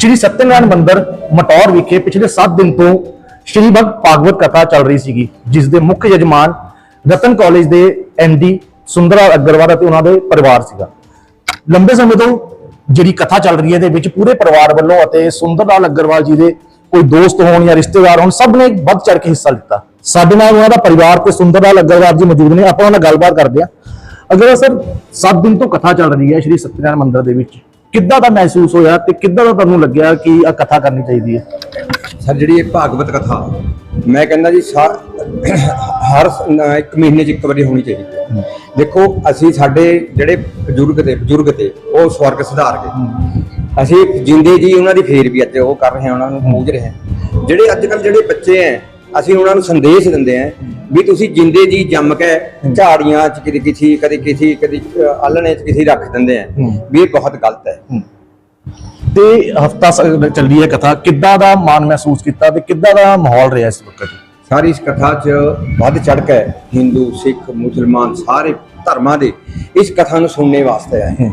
ਸ਼੍ਰੀ ਸਤਿਨਾਰਾਇਣ ਮੰਦਿਰ ਮਟੌਰ ਵਿਖੇ ਪਿਛਲੇ 7 ਦਿਨ ਤੋਂ ਸ਼੍ਰੀ ਭਗਤ ਭਾਗਵਤ ਕਥਾ ਚੱਲ ਰਹੀ ਸੀਗੀ, ਜਿਸ ਦੇ ਮੁੱਖ ਯਜਮਾਨ ਰਤਨ ਕਾਲਜ ਦੇ ਐਮਡੀ ਸੁੰਦਰਾ ਅਗਰਵਾਲ ਅਤੇ ਉਹਨਾਂ ਦੇ ਪਰਿਵਾਰ ਸੀਗਾ। ਲੰਬੇ ਸਮੇਂ ਤੋਂ ਜਿਹੜੀ ਕਥਾ ਚੱਲ ਰਹੀ ਹੈ ਦੇ ਵਿੱਚ ਪੂਰੇ ਪਰਿਵਾਰ ਵੱਲੋਂ ਅਤੇ ਸੁੰਦਰ ਲਾਲ ਅਗਰਵਾਲ ਜੀ ਦੇ ਕੋਈ ਦੋਸਤ ਹੋਣ ਜਾਂ ਰਿਸ਼ਤੇਦਾਰ ਹੋਣ, ਸਭ ਨੇ ਵੱਧ ਚੜ ਕੇ ਹਿੱਸਾ ਲਿੱਤਾ। ਸਾਡੇ ਨਾਲ ਉਹਨਾਂ ਦਾ ਪਰਿਵਾਰ ਤੇ ਸੁੰਦਰ ਲਾਲ ਅਗਰਵਾਲ ਜੀ ਮੌਜੂਦ ਨੇ, ਆਪਾਂ ਉਹਨਾਂ ਨਾਲ ਗੱਲਬਾਤ ਕਰਦੇ ਹਾਂ। ਅਗਰ ਸਰ 7 ਦਿਨ ਤੋਂ ਕਥਾ ਚੱਲ ਰਹੀ ਹੈ ਸ਼੍ਰੀ ਸਤਿਨਾਰਾਇਣ ਮੰਦਿਰ ਦੇ ਵਿੱਚ। ਕਿੱਦਾਂ ਦਾ ਮਹਿਸੂਸ ਹੋਇਆ ਤੇ ਕਿੱਦਾਂ ਦਾ ਤੁਹਾਨੂੰ ਲੱਗਿਆ ਕਿ ਆ ਕਥਾ ਕਰਨੀ ਚਾਹੀਦੀ ਹੈ? ਸਰ ਜਿਹੜੀ ਇਹ ਭਾਗਵਤ ਕਥਾ ਮੈਂ ਕਹਿੰਦਾ ਜੀ ਹਰ ਇੱਕ ਮਹੀਨੇ 'ਚ ਇੱਕ ਵਾਰੀ ਹੋਣੀ ਚਾਹੀਦੀ ਹੈ। ਦੇਖੋ ਅਸੀਂ ਸਾਡੇ ਜਿਹੜੇ ਬਜ਼ੁਰਗ ਤੇ ਬਜ਼ੁਰਗ ਤੇ ਉਹ ਸਵਰਗ ਸੁਧਾਰ ਗਏ। ਅਸੀਂ ਜਿੰਦੇ ਜੀ ਉਹਨਾਂ ਦੀ ਫੇਰ ਵੀ ਅੱਜ ਉਹ ਕਰ ਰਹੇ ਹਾਂ ਉਹਨਾਂ ਨੂੰ ਪੂਜ ਰਹੇ ਹਾਂ। ਜਿਹੜੇ ਅੱਜ ਕੱਲ ਜਿਹੜੇ ਬੱਚੇ ਐ ਅਸੀਂ ਉਹਨਾਂ ਨੂੰ ਸੰਦੇਸ਼ ਦਿੰਦੇ ਆ ਵੀ ਤੁਸੀਂ ਜਿੰਦੇ ਜੀ ਜੰਮ ਕੇ ਝਾੜੀਆਂ 'ਚ ਕਦੇ ਕਿਸੇ ਕਦੇ ਕਿਸੇ ਕਦੇ ਆਲਣੇ 'ਚ ਕਿਸੇ ਰੱਖ ਦਿੰਦੇ ਆ ਵੀ ਇਹ ਬਹੁਤ ਗਲਤ ਹੈ। ਤੇ ਹਫਤਾ ਚੱਲੀ ਹੈ ਕਥਾ ਕਿੱਦਾਂ ਦਾ ਮਾਣ ਮਹਿਸੂਸ ਕੀਤਾ ਤੇ ਕਿੱਦਾਂ ਦਾ ਮਾਹੌਲ ਰਿਹਾ ਇਸ ਵਕਤ? ਸਾਰੀ ਇਸ ਕਥਾ 'ਚ ਵੱਧ ਚੜ ਕੇ ਹਿੰਦੂ ਸਿੱਖ ਮੁਸਲਮਾਨ ਸਾਰੇ ਧਰਮਾਂ ਦੇ ਇਸ ਕਥਾ ਨੂੰ ਸੁਣਨੇ ਵਾਸਤੇ ਆਏ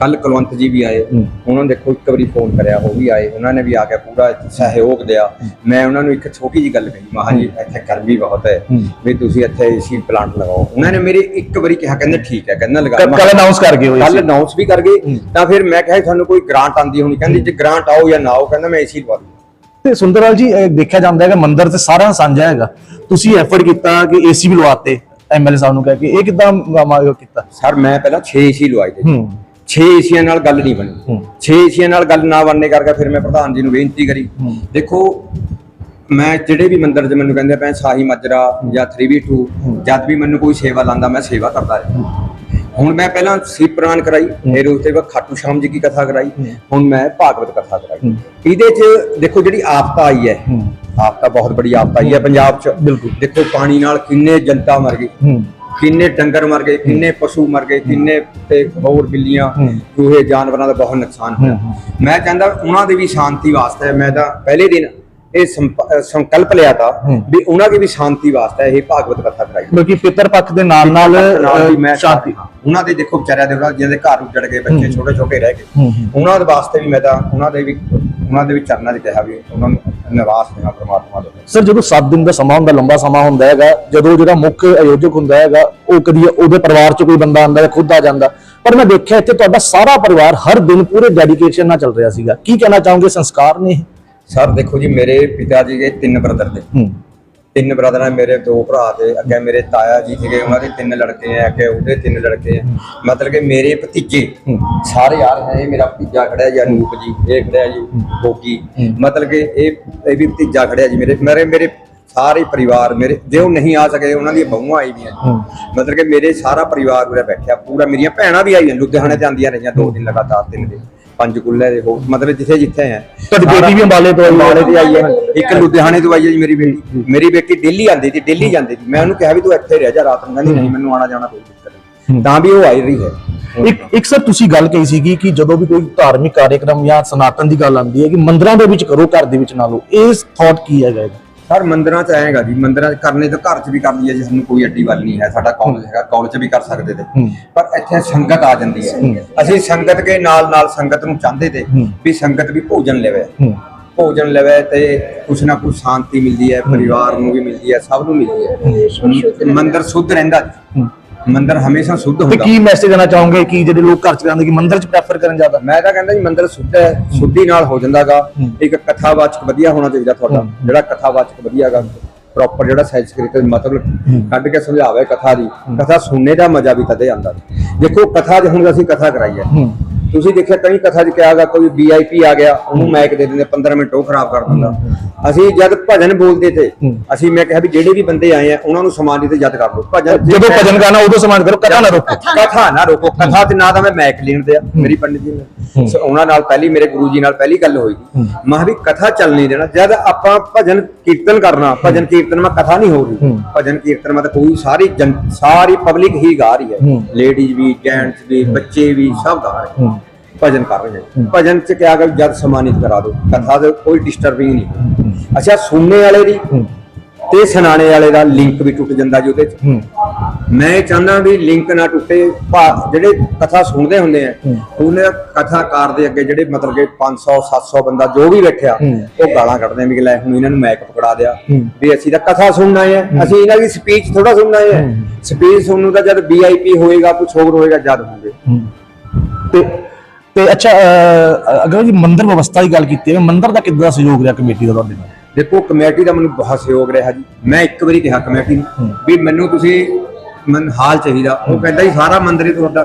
ਕੱਲ ਕੁਲਵੰਤ ਜੀ ਵੀ ਆਏ। ਉਹਨਾਂ ਨੇ ਦੇਖੋ ਇੱਕ ਵਾਰੀ ਫੋਨ ਕਰਿਆ ਉਹ ਵੀ ਆਏ। ਉਹਨਾਂ ਨੇ ਵੀ ਆ ਕੇ ਪੂਰਾ ਸਹਿਯੋਗ ਦਿਆ। ਮੈਂ ਉਹਨਾਂ ਨੂੰ ਇੱਕ ਛੋਟੀ ਜੀ ਗੱਲ ਕਹੀ ਮਹਾਂ ਜੀ ਇੱਥੇ ਗਰਮੀ ਬਹੁਤ ਹੈ। ਵੀ ਤੁਸੀਂ ਇੱਥੇ ਏਸੀ ਪਲਾਂਟ ਲਗਾਓ। ਉਹਨਾਂ ਨੇ ਮੇਰੇ ਇੱਕ ਵਾਰੀ ਕਿਹਾ ਕਹਿੰਦੇ ਠੀਕ ਹੈ ਕਹਿੰਦਾ ਲਗਾ ਕੱਲ ਅਨਾਉਂਸ ਕਰ ਗਏ ਕੱਲ ਅਨਾਉਂਸ ਵੀ ਕਰ ਗਏ। ਤਾਂ ਫਿਰ ਮੈਂ ਕਿਹਾ ਤੁਹਾਨੂੰ ਕੋਈ ਗ੍ਰਾਂਟ ਆਂਦੀ ਹੋਣੀ? ਕਹਿੰਦੀ ਜੇ ਗ੍ਰਾਂਟ ਆਓ ਜਾਂ ਨਾ ਆਓ ਕਹਿੰਦਾ ਮੈਂ ਏਸੀ ਲਵਾ ਦੂੰ ਤੇ ਸੁੰਦਰਲਾਲ ਜੀ ਇਹ ਦੇਖਿਆ ਜਾਂਦਾ ਹੈ ਕਿ ਮੰਦਿਰ ਤੇ ਸਾਰਿਆਂ ਦਾ ਸਾਂਝਾ ਹੈਗਾ। ਤੁਸੀਂ ਐਫਰਟ ਕੀਤਾ ਕਿ ਏਸੀ ਵੀ ਲਵਾਤੇ ਐਮਐਲਏ ਸਾਹਿਬ ਨੂੰ ਕਹਿ ਕੇ। ਇਹ ਕਿੱਦਾਂ ਕੀਤਾ? ਸਰ ਮੈਂ ਪਹਿਲਾਂ 6 ਏਸੀ ਲਵਾਏ ਤੇ। ਹੂੰ। 6 ਏਸੀਆਂ ਨਾਲ ਗੱਲ ਨਹੀਂ ਬਣੀ। 6 ਏਸੀਆਂ ਨਾਲ ਗੱਲ ਨਾ ਬਣਨੇ ਕਰਕੇ ਫਿਰ ਮੈਂ ਪ੍ਰਧਾਨ ਜੀ ਨੂੰ ਬੇਨਤੀ ਕਰੀ। ਦੇਖੋ ਮੈਂ ਜਿਹੜੇ ਵੀ ਮੰਦਿਰ 'ਚ ਮੈਨੂੰ ਕਹਿੰਦੇ ਪਏ ਸਾਹੀ ਮਾਜਰਾ ਜਾਂ 3v2 ਜਦ ਵੀ ਮੈਨੂੰ ਕੋਈ ਸੇਵਾ ਲਾਂਦਾ ਮੈਂ ਸੇਵਾ ਕਰਦਾ ਰਿਹਾ। ਹੁਣ ਮੈਂ ਪਹਿਲਾਂ ਸੀਪ ਪ੍ਰਵਾਨ ਕਰਾਈ ਫਿਰ ਉਸ ਤੋਂ ਬਾਅਦ ਖਾਟੂ ਸ਼ਾਮ ਜੀ ਦੀ ਕਥਾ ਕਰਾਈ। ਹੁਣ ਮੈਂ ਭਾਗਵਤ ਕਥਾ ਕਰਾਈ। ਇਹਦੇ 'ਚ ਦੇਖੋ ਜਿਹੜੀ ਆਫਤਾ ਆਈ ਹੈ ਆਫਤਾ ਬਹੁਤ ਬੜੀ ਆਫਤਾ ਆਈ ਹੈ ਪੰਜਾਬ 'ਚ। ਬਿਲਕੁਲ। ਦੇਖੋ ਪਾਣੀ ਨਾਲ ਕਿੰਨੇ ਜਨਤਾ ਮਰ ਗਈ। ਕਿੰਨੇ ਡੰਗਰ ਮਰ ਗਏ ਕਿੰਨੇ ਪਸ਼ੂ ਮਰ ਗਏ ਕਿੰਨੇ ਤੇ ਹੋਰ ਬਿੱਲੀਆਂ ਚੂਹੇ ਜਾਨਵਰਾਂ ਦਾ ਬਹੁਤ ਨੁਕਸਾਨ ਹੋਇਆ। ਮੈਂ ਕਹਿੰਦਾ ਉਹਨਾਂ ਦੀ ਵੀ ਸ਼ਾਂਤੀ ਵਾਸਤੇ ਮੈਂ ਤਾਂ ਪਹਿਲੇ ਦਿਨ ਇਹ ਸੰਕਲਪ ਲਿਆ ਤਾ ਵੀ ਉਹਨਾਂ ਦੀ ਵੀ ਸ਼ਾਂਤੀ ਵਾਸਤੇ ਇਹ ਭਾਗਵਤ ਕਥਾ ਕਰਾਈ ਬਲਕਿ ਪਿਤਰ ਪੱਖ ਦੇ ਨਾਲ ਨਾਲ ਸ਼ਾਂਤੀ। ਉਹਨਾਂ ਦੇ ਦੇਖੋ ਵਿਚਾਰਿਆਂ ਦੇ ਉਹਨਾਂ ਜਿਹਦੇ ਘਰ ਉੱਜੜ ਗਏ ਬੱਚੇ ਛੋਟੇ ਛੋਟੇ ਰਹਿ ਗਏ। ਉਹਨਾਂ ਦੇ ਵਾਸਤੇ ਵੀ ਮੈਂ ਤਾਂ ਉਹਨਾਂ ਦੇ ਵੀ ਉਹਨਾਂ ਦੇ ਵੀ ਚਰਨਾਂ 'ਚ ਕਿਹਾ ਵੀ ਉਹਨਾਂ ਨੂੰ ਨਿਵਾਸ ਦੇਣਾ ਪ੍ਰਮਾਤਮਾ ਦਾ ਸਰ ਜਦੋਂ 7 ਦਿਨ ਦਾ ਸਮਾਂ ਹੁੰਦਾ ਲੰਬਾ ਸਮਾਂ ਹੁੰਦਾ ਹੈਗਾ ਜਦੋਂ ਜਿਹੜਾ ਮੁੱਖ ਆਯੋਜਕ ਹੁੰਦਾ ਹੈਗਾ ਉਹ ਕਦੀ ਉਹਦੇ ਪਰਿਵਾਰ ਚ ਕੋਈ ਬੰਦਾ ਆਂਦਾ ਹੈ ਖੁਦ ਆ ਜਾਂਦਾ। ਪਰ ਮੈਂ ਦੇਖਿਆ ਇੱਥੇ ਤੁਹਾਡਾ ਸਾਰਾ ਪਰਿਵਾਰ ਹਰ ਦਿਨ ਪੂਰੇ ਡੈਡੀਕੇਸ਼ਨ ਨਾਲ ਚੱਲ ਰਿਹਾ ਸੀਗਾ। ਕੀ ਕਹਿਣਾ ਚਾਹੋਗੇ? ਸੰਸਕਾਰ ਨੇ? ਸਰ ਦੇਖੋ ਜੀ ਮੇਰੇ ਪਿਤਾ ਜੀ ਦੇ ਤਿੰਨ ਬ੍ਰਦਰ ਨੇ। ਤਿੰਨ ਬ੍ਰਦਰ ਮੇਰੇ ਦੋ ਭਰਾ ਤੇ ਅੱਗੇ ਮੇਰੇ ਤਾਇਆ ਜੀ ਸੀਗੇ ਉਹਨਾਂ ਦੇ ਤਿੰਨ ਲੜਕੇ ਆ ਅੱਗੇ ਉਹਦੇ ਤਿੰਨ ਲੜਕੇ ਆ। ਮਤਲਬ ਕਿ ਮੇਰੇ ਭਤੀਜੇ ਸਾਰੇ ਯਾਰ ਹੈ ਇਹ ਮੇਰਾ ਭਤੀਜਾ ਖੜਿਆ ਜੀ ਅਨੂਪ ਜੀ ਇਹ ਖੜਿਆ ਜੀ ਗੋਗੀ। ਮਤਲਬ ਕਿ ਇਹ ਇਹ ਵੀ ਭਤੀਜਾ ਖੜਿਆ ਜੀ ਮੇਰੇ ਮੇਰੇ ਮੇਰੇ ਸਾਰੇ ਪਰਿਵਾਰ ਮੇਰੇ ਜੇ ਉਹ ਨਹੀਂ ਆ ਸਕੇ ਉਹਨਾਂ ਦੀਆਂ ਬਹੂਆਂ ਆਈ ਵੀਆਂ ਮਤਲਬ ਕਿ ਮੇਰੇ ਸਾਰਾ ਪਰਿਵਾਰ ਉਰੇ ਬੈਠਿਆ ਪੂਰਾ ਮੇਰੀਆਂ ਭੈਣਾਂ ਵੀ ਆਈਆਂ ਲੁਧਿਆਣੇ ਤੇ ਆਂਦੀਆਂ ਰਹੀਆਂ ਦੋ ਦਿਨ ਲਗਾਤਾਰ ਤਿੰਨ ਦਿਨ। ਪੰਜ ਕੁੱਲੇ ਦੇ ਹੋ ਮਤਲਬ ਜਿੱਥੇ ਜਿੱਥੇ ਹੈ। ਤੁਹਾਡੀ ਬੇਟੀ ਵੀ ਅੰਬਾਲੇ ਤੋਂ ਹੈ। ਅੰਬਾਲੇ ਦੀ ਆਈ ਹੈ। ਇੱਕ ਲੁਧਿਆਣੇ ਤੋਂ ਆਈ ਹੈ ਜੀ ਮੇਰੀ ਬੇਟੀ। ਮੇਰੀ ਬੇਟੀ ਦਿੱਲੀ ਆਂਦੀ ਸੀ ਦਿੱਲੀ ਜਾਂਦੀ ਸੀ। ਮੈਂ ਉਹਨੂੰ ਕਿਹਾ ਵੀ ਤੂੰ ਇੱਥੇ ਰਹਿ ਜਾ ਰਾਤ ਨੂੰ। ਕਹਿੰਦੀ ਨਹੀਂ ਮੈਨੂੰ ਆਣਾ ਜਾਣਾ ਕੋਈ ਦਿੱਕਤ ਨਹੀਂ। ਤਾਂ ਵੀ ਉਹ ਆਈ ਰਹੀ ਹੈ। ਇੱਕ ਇੱਕ ਸਰ ਤੁਸੀਂ ਗੱਲ ਕਹੀ ਸੀਗੀ ਕਿ ਜਦੋਂ ਵੀ ਕੋਈ ਧਾਰਮਿਕ ਕਾਰਜਕ੍ਰਮ ਜਾਂ ਸਨਾਤਨ ਦੀ ਗੱਲ ਆਉਂਦੀ ਹੈ ਕਿ ਮੰਦਿਰਾਂ ਦੇ ਵਿੱਚ ਕਰੋ ਘਰ ਦੇ ਵਿੱਚ ਨਾ ਲਓ। ਇਸ ਥਾਟ ਕੀ ਹੈਗਾ ਇਹਦਾ? ਸਰ ਮੰਦਿਰਾਂ 'ਚ ਆਏਗਾ ਜੀ ਮੰਦਿਰਾਂ 'ਚ ਕਰਨੇ ਤਾਂ ਘਰ 'ਚ ਵੀ ਕਰ ਲਈਏ ਜੀ ਸਾਨੂੰ ਕੋਈ ਅੱਡੀ ਵੱਲ ਨਹੀਂ ਹੈ ਸਾਡਾ ਕਾਲਜ ਹੈਗਾ ਕਾਲਜ 'ਚ ਵੀ ਕਰ ਸਕਦੇ ਤੇ। ਪਰ ਇੱਥੇ ਸੰਗਤ ਆ ਜਾਂਦੀ ਹੈ। ਅਸੀਂ ਸੰਗਤ ਕੇ ਨਾਲ ਨਾਲ ਸੰਗਤ ਨੂੰ ਚਾਹੁੰਦੇ ਤੇ ਵੀ ਸੰਗਤ ਵੀ ਭੋਜਨ ਲਵੇ। ਭੋਜਨ ਲਵੇ ਤੇ ਕੁਛ ਨਾ ਕੁਛ ਸ਼ਾਂਤੀ ਮਿਲਦੀ ਹੈ ਪਰਿਵਾਰ ਨੂੰ ਵੀ ਮਿਲਦੀ ਹੈ ਸਭ ਨੂੰ ਮਿਲਦੀ ਹੈ। ਮੰਦਿਰ ਸ਼ੁੱਧ ਰਹਿੰਦਾ ਜੀ। ਮੰਦਿਰ ਹਮੇਸ਼ਾ ਸ਼ੁੱਧ ਤੇ ਹੁੰਦਾ। ਕੀ ਮੈਸੇਜ ਦੇਣਾ ਚਾਹੋਗੇ ਕਿ ਜਿਹੜੇ ਲੋਕ ਘਰ ਚ ਜਾਂਦੇ ਕਿ ਮੰਦਿਰ ਚ ਪ੍ਰੈਫਰ ਕਰਨ ਜ਼ਿਆਦਾ? ਮੈਂ ਤਾਂ ਕਹਿੰਦਾ ਜੀ ਮੰਦਿਰ ਸ਼ੁੱਧ ਹੈ ਸ਼ੁੱਧੀ ਨਾਲ ਹੋ ਜਾਂਦਾਗਾ। ਇੱਕ ਕਥਾਵਾਚਕ ਵਧੀਆ ਹੋਣਾ ਚਾਹੀਦਾ ਤੁਹਾਡਾ ਜਿਹੜਾ ਕਥਾਵਾਚਕ ਵਧੀਆਗਾ। ਪ੍ਰੋਪਰ ਜਿਹੜਾ ਸੰਸਕ੍ਰਿਤ ਮਤਲਬ ਕੱਢ ਕੇ ਸਮਝਾਵੇ ਕਥਾ ਦੀ। ਕਥਾ ਸੁਣਨੇ ਦਾ ਮਜ਼ਾ ਵੀ ਤਦੇ ਆਉਂਦਾ। ਦੇਖੋ ਕਥਾ ਜੇ ਹੁਣ ਅਸੀਂ ਕਥਾ ਕਰਾਈ ਹੈ। ਤੁਸੀਂ ਦੇਖਿਆ ਕਈ ਕਥਾ 'ਚ ਕਿਹਾਗਾ ਕੋਈ ਵੀਆਈਪੀ ਆ ਗਿਆ ਉਹਨੂੰ ਮਾਈਕ ਦੇ ਦਿੰਦੇ 15 ਮਿੰਟ ਉਹ ਖਰਾਬ ਕਰ ਦਿੰਦਾ। ਅਸੀਂ ਜਦ ਭਜਨ ਬੋਲਦੇ ਤੇ ਅਸੀਂ ਮੈਂ ਕਿਹਾ ਵੀ ਜਿਹੜੇ ਵੀ ਬੰਦੇ ਆਏ ਆ ਉਹਨਾਂ ਨੂੰ ਸਮਾਨਿਤ ਜਦ ਕਰ ਲਓ। ਭਜਨ ਜਦੋਂ ਭਜਨ ਗਾਣਾ ਉਦੋਂ ਸਮਾਨ ਕਰੋ ਕਥਾ ਨਾ ਰੋਕੋ। ਕਥਾ ਨਾ ਰੋਕੋ। ਕਥਾ ਤੇ ਨਾ ਤਾਂ ਮੈਂ ਮੈਕ ਲੈਣ ਦਿਆ ਮੇਰੀ ਪੰਡਿਤ ਜੀ ਨੇ। ਸੋ ਉਹਨਾਂ ਨਾਲ ਪਹਿਲੀ ਮੇਰੇ ਗੁਰੂ ਜੀ ਨਾਲ ਪਹਿਲੀ ਗੱਲ ਹੋਈ। ਮਾ ਵੀ ਕਥਾ ਚੱਲ ਨਹੀਂ ਦੇਣਾ ਜਦ ਆਪਾਂ ਭਜਨ ਕੀਰਤਨ ਕਰਨਾ ਭਜਨ ਕੀਰਤਨ ਮਾ ਕਥਾ ਨਹੀਂ ਹੋ ਰਹੀ। ਭਜਨ ਕੀਰਤਨ ਮਾ ਤਾਂ ਕੋਈ ਸਾਰੀ ਜਨ ਸਾਰੀ ਪਬਲਿਕ ਹੀ ਗਾ ਰਹੀ ਹੈ। ਲੇਡੀਜ਼ ਵੀ ਜੈਂਟਸ ਵੀ ਬੱਚੇ ਵੀ ਸਭ ਗਾ ਰਹੇ। ਭਜਨ ਕਰ ਰਹੇ ਨੇ। ਭਜਨ ਚ ਕਿਹਾ ਗਿਆ ਜਦ ਸਮਾਨਿਤ ਕਰਾ ਦਿਓ ਕਥਾ ਦੇ ਕੋਈ ਡਿਸਟਰਬਿੰਗ ਨਹੀਂ। ਅੱਛਾ ਸੁਣਨੇ ਵਾਲੇ ਦੀ ਤੇ ਸੁਣਾਣੇ ਵਾਲੇ ਦਾ ਲਿੰਕ ਵੀ ਟੁੱਟ ਜਾਂਦਾ ਜੀ ਉਹਦੇ ਚ। ਮੈਂ ਚਾਹੁੰਦਾ ਵੀ ਲਿੰਕ ਨਾ ਟੁੱਟੇ ਜਿਹੜੇ ਕਥਾ ਸੁਣਦੇ ਹੁੰਦੇ ਆ ਉਹਨੇ ਕਥਾਕਾਰ ਦੇ ਅੱਗੇ ਜਿਹੜੇ ਮਤਲਬ ਕਿ 500 700 ਬੰਦਾ ਜੋ ਵੀ ਬੈਠਿਆ ਉਹ ਗਾਲਾਂ ਕੱਢਦੇ ਵੀ ਲੈ ਹੁਣ ਇਹਨਾਂ ਨੂੰ ਮੈਕ ਪਕੜਾ ਦਿਆ। ਵੀ ਅਸੀਂ ਤਾਂ ਕਥਾ ਸੁਣਨਾ ਹੈ। ਅਸੀਂ ਇਹਨਾਂ ਦੀ ਸਪੀਚ ਥੋੜਾ ਸੁਣਨਾ ਹੈ। ਸਪੀਚ ਸੁਣਨ ਨੂੰ ਤਾਂ ਜਦ ਵੀਆਈਪੀ ਹੋਏਗਾ ਕੁਝ ਹੋਰ ਹੋਏਗਾ ਜਦ ਹੋਵੇ ਤੇ ਤੇ ਅੱਛਾ ਅਹ, ਅਗਰ ਜੀ ਮੰਦਿਰ ਵਿਵਸਥਾ ਦੀ ਗੱਲ ਕੀਤੀ ਹੈ ਮੰਦਿਰ ਦਾ ਕਿੱਦਾਂ ਦਾ ਸਹਿਯੋਗ ਰਿਹਾ ਕਮੇਟੀ ਦਾ ਤੁਹਾਡੇ ਨਾਲ? ਦੇਖੋ ਕਮੇਟੀ ਦਾ ਮੈਨੂੰ ਬਹੁਤ ਸਹਿਯੋਗ ਰਿਹਾ ਜੀ। ਮੈਂ ਇੱਕ ਵਾਰੀ ਕਿਹਾ ਕਮੇਟੀ ਨੂੰ ਵੀ ਮੈਨੂੰ ਤੁਸੀਂ ਮਨ ਹਾਲ ਚਾਹੀਦਾ। ਉਹ ਕਹਿੰਦਾ ਜੀ ਸਾਰਾ ਮੰਦਿਰ ਹੀ ਤੁਹਾਡਾ।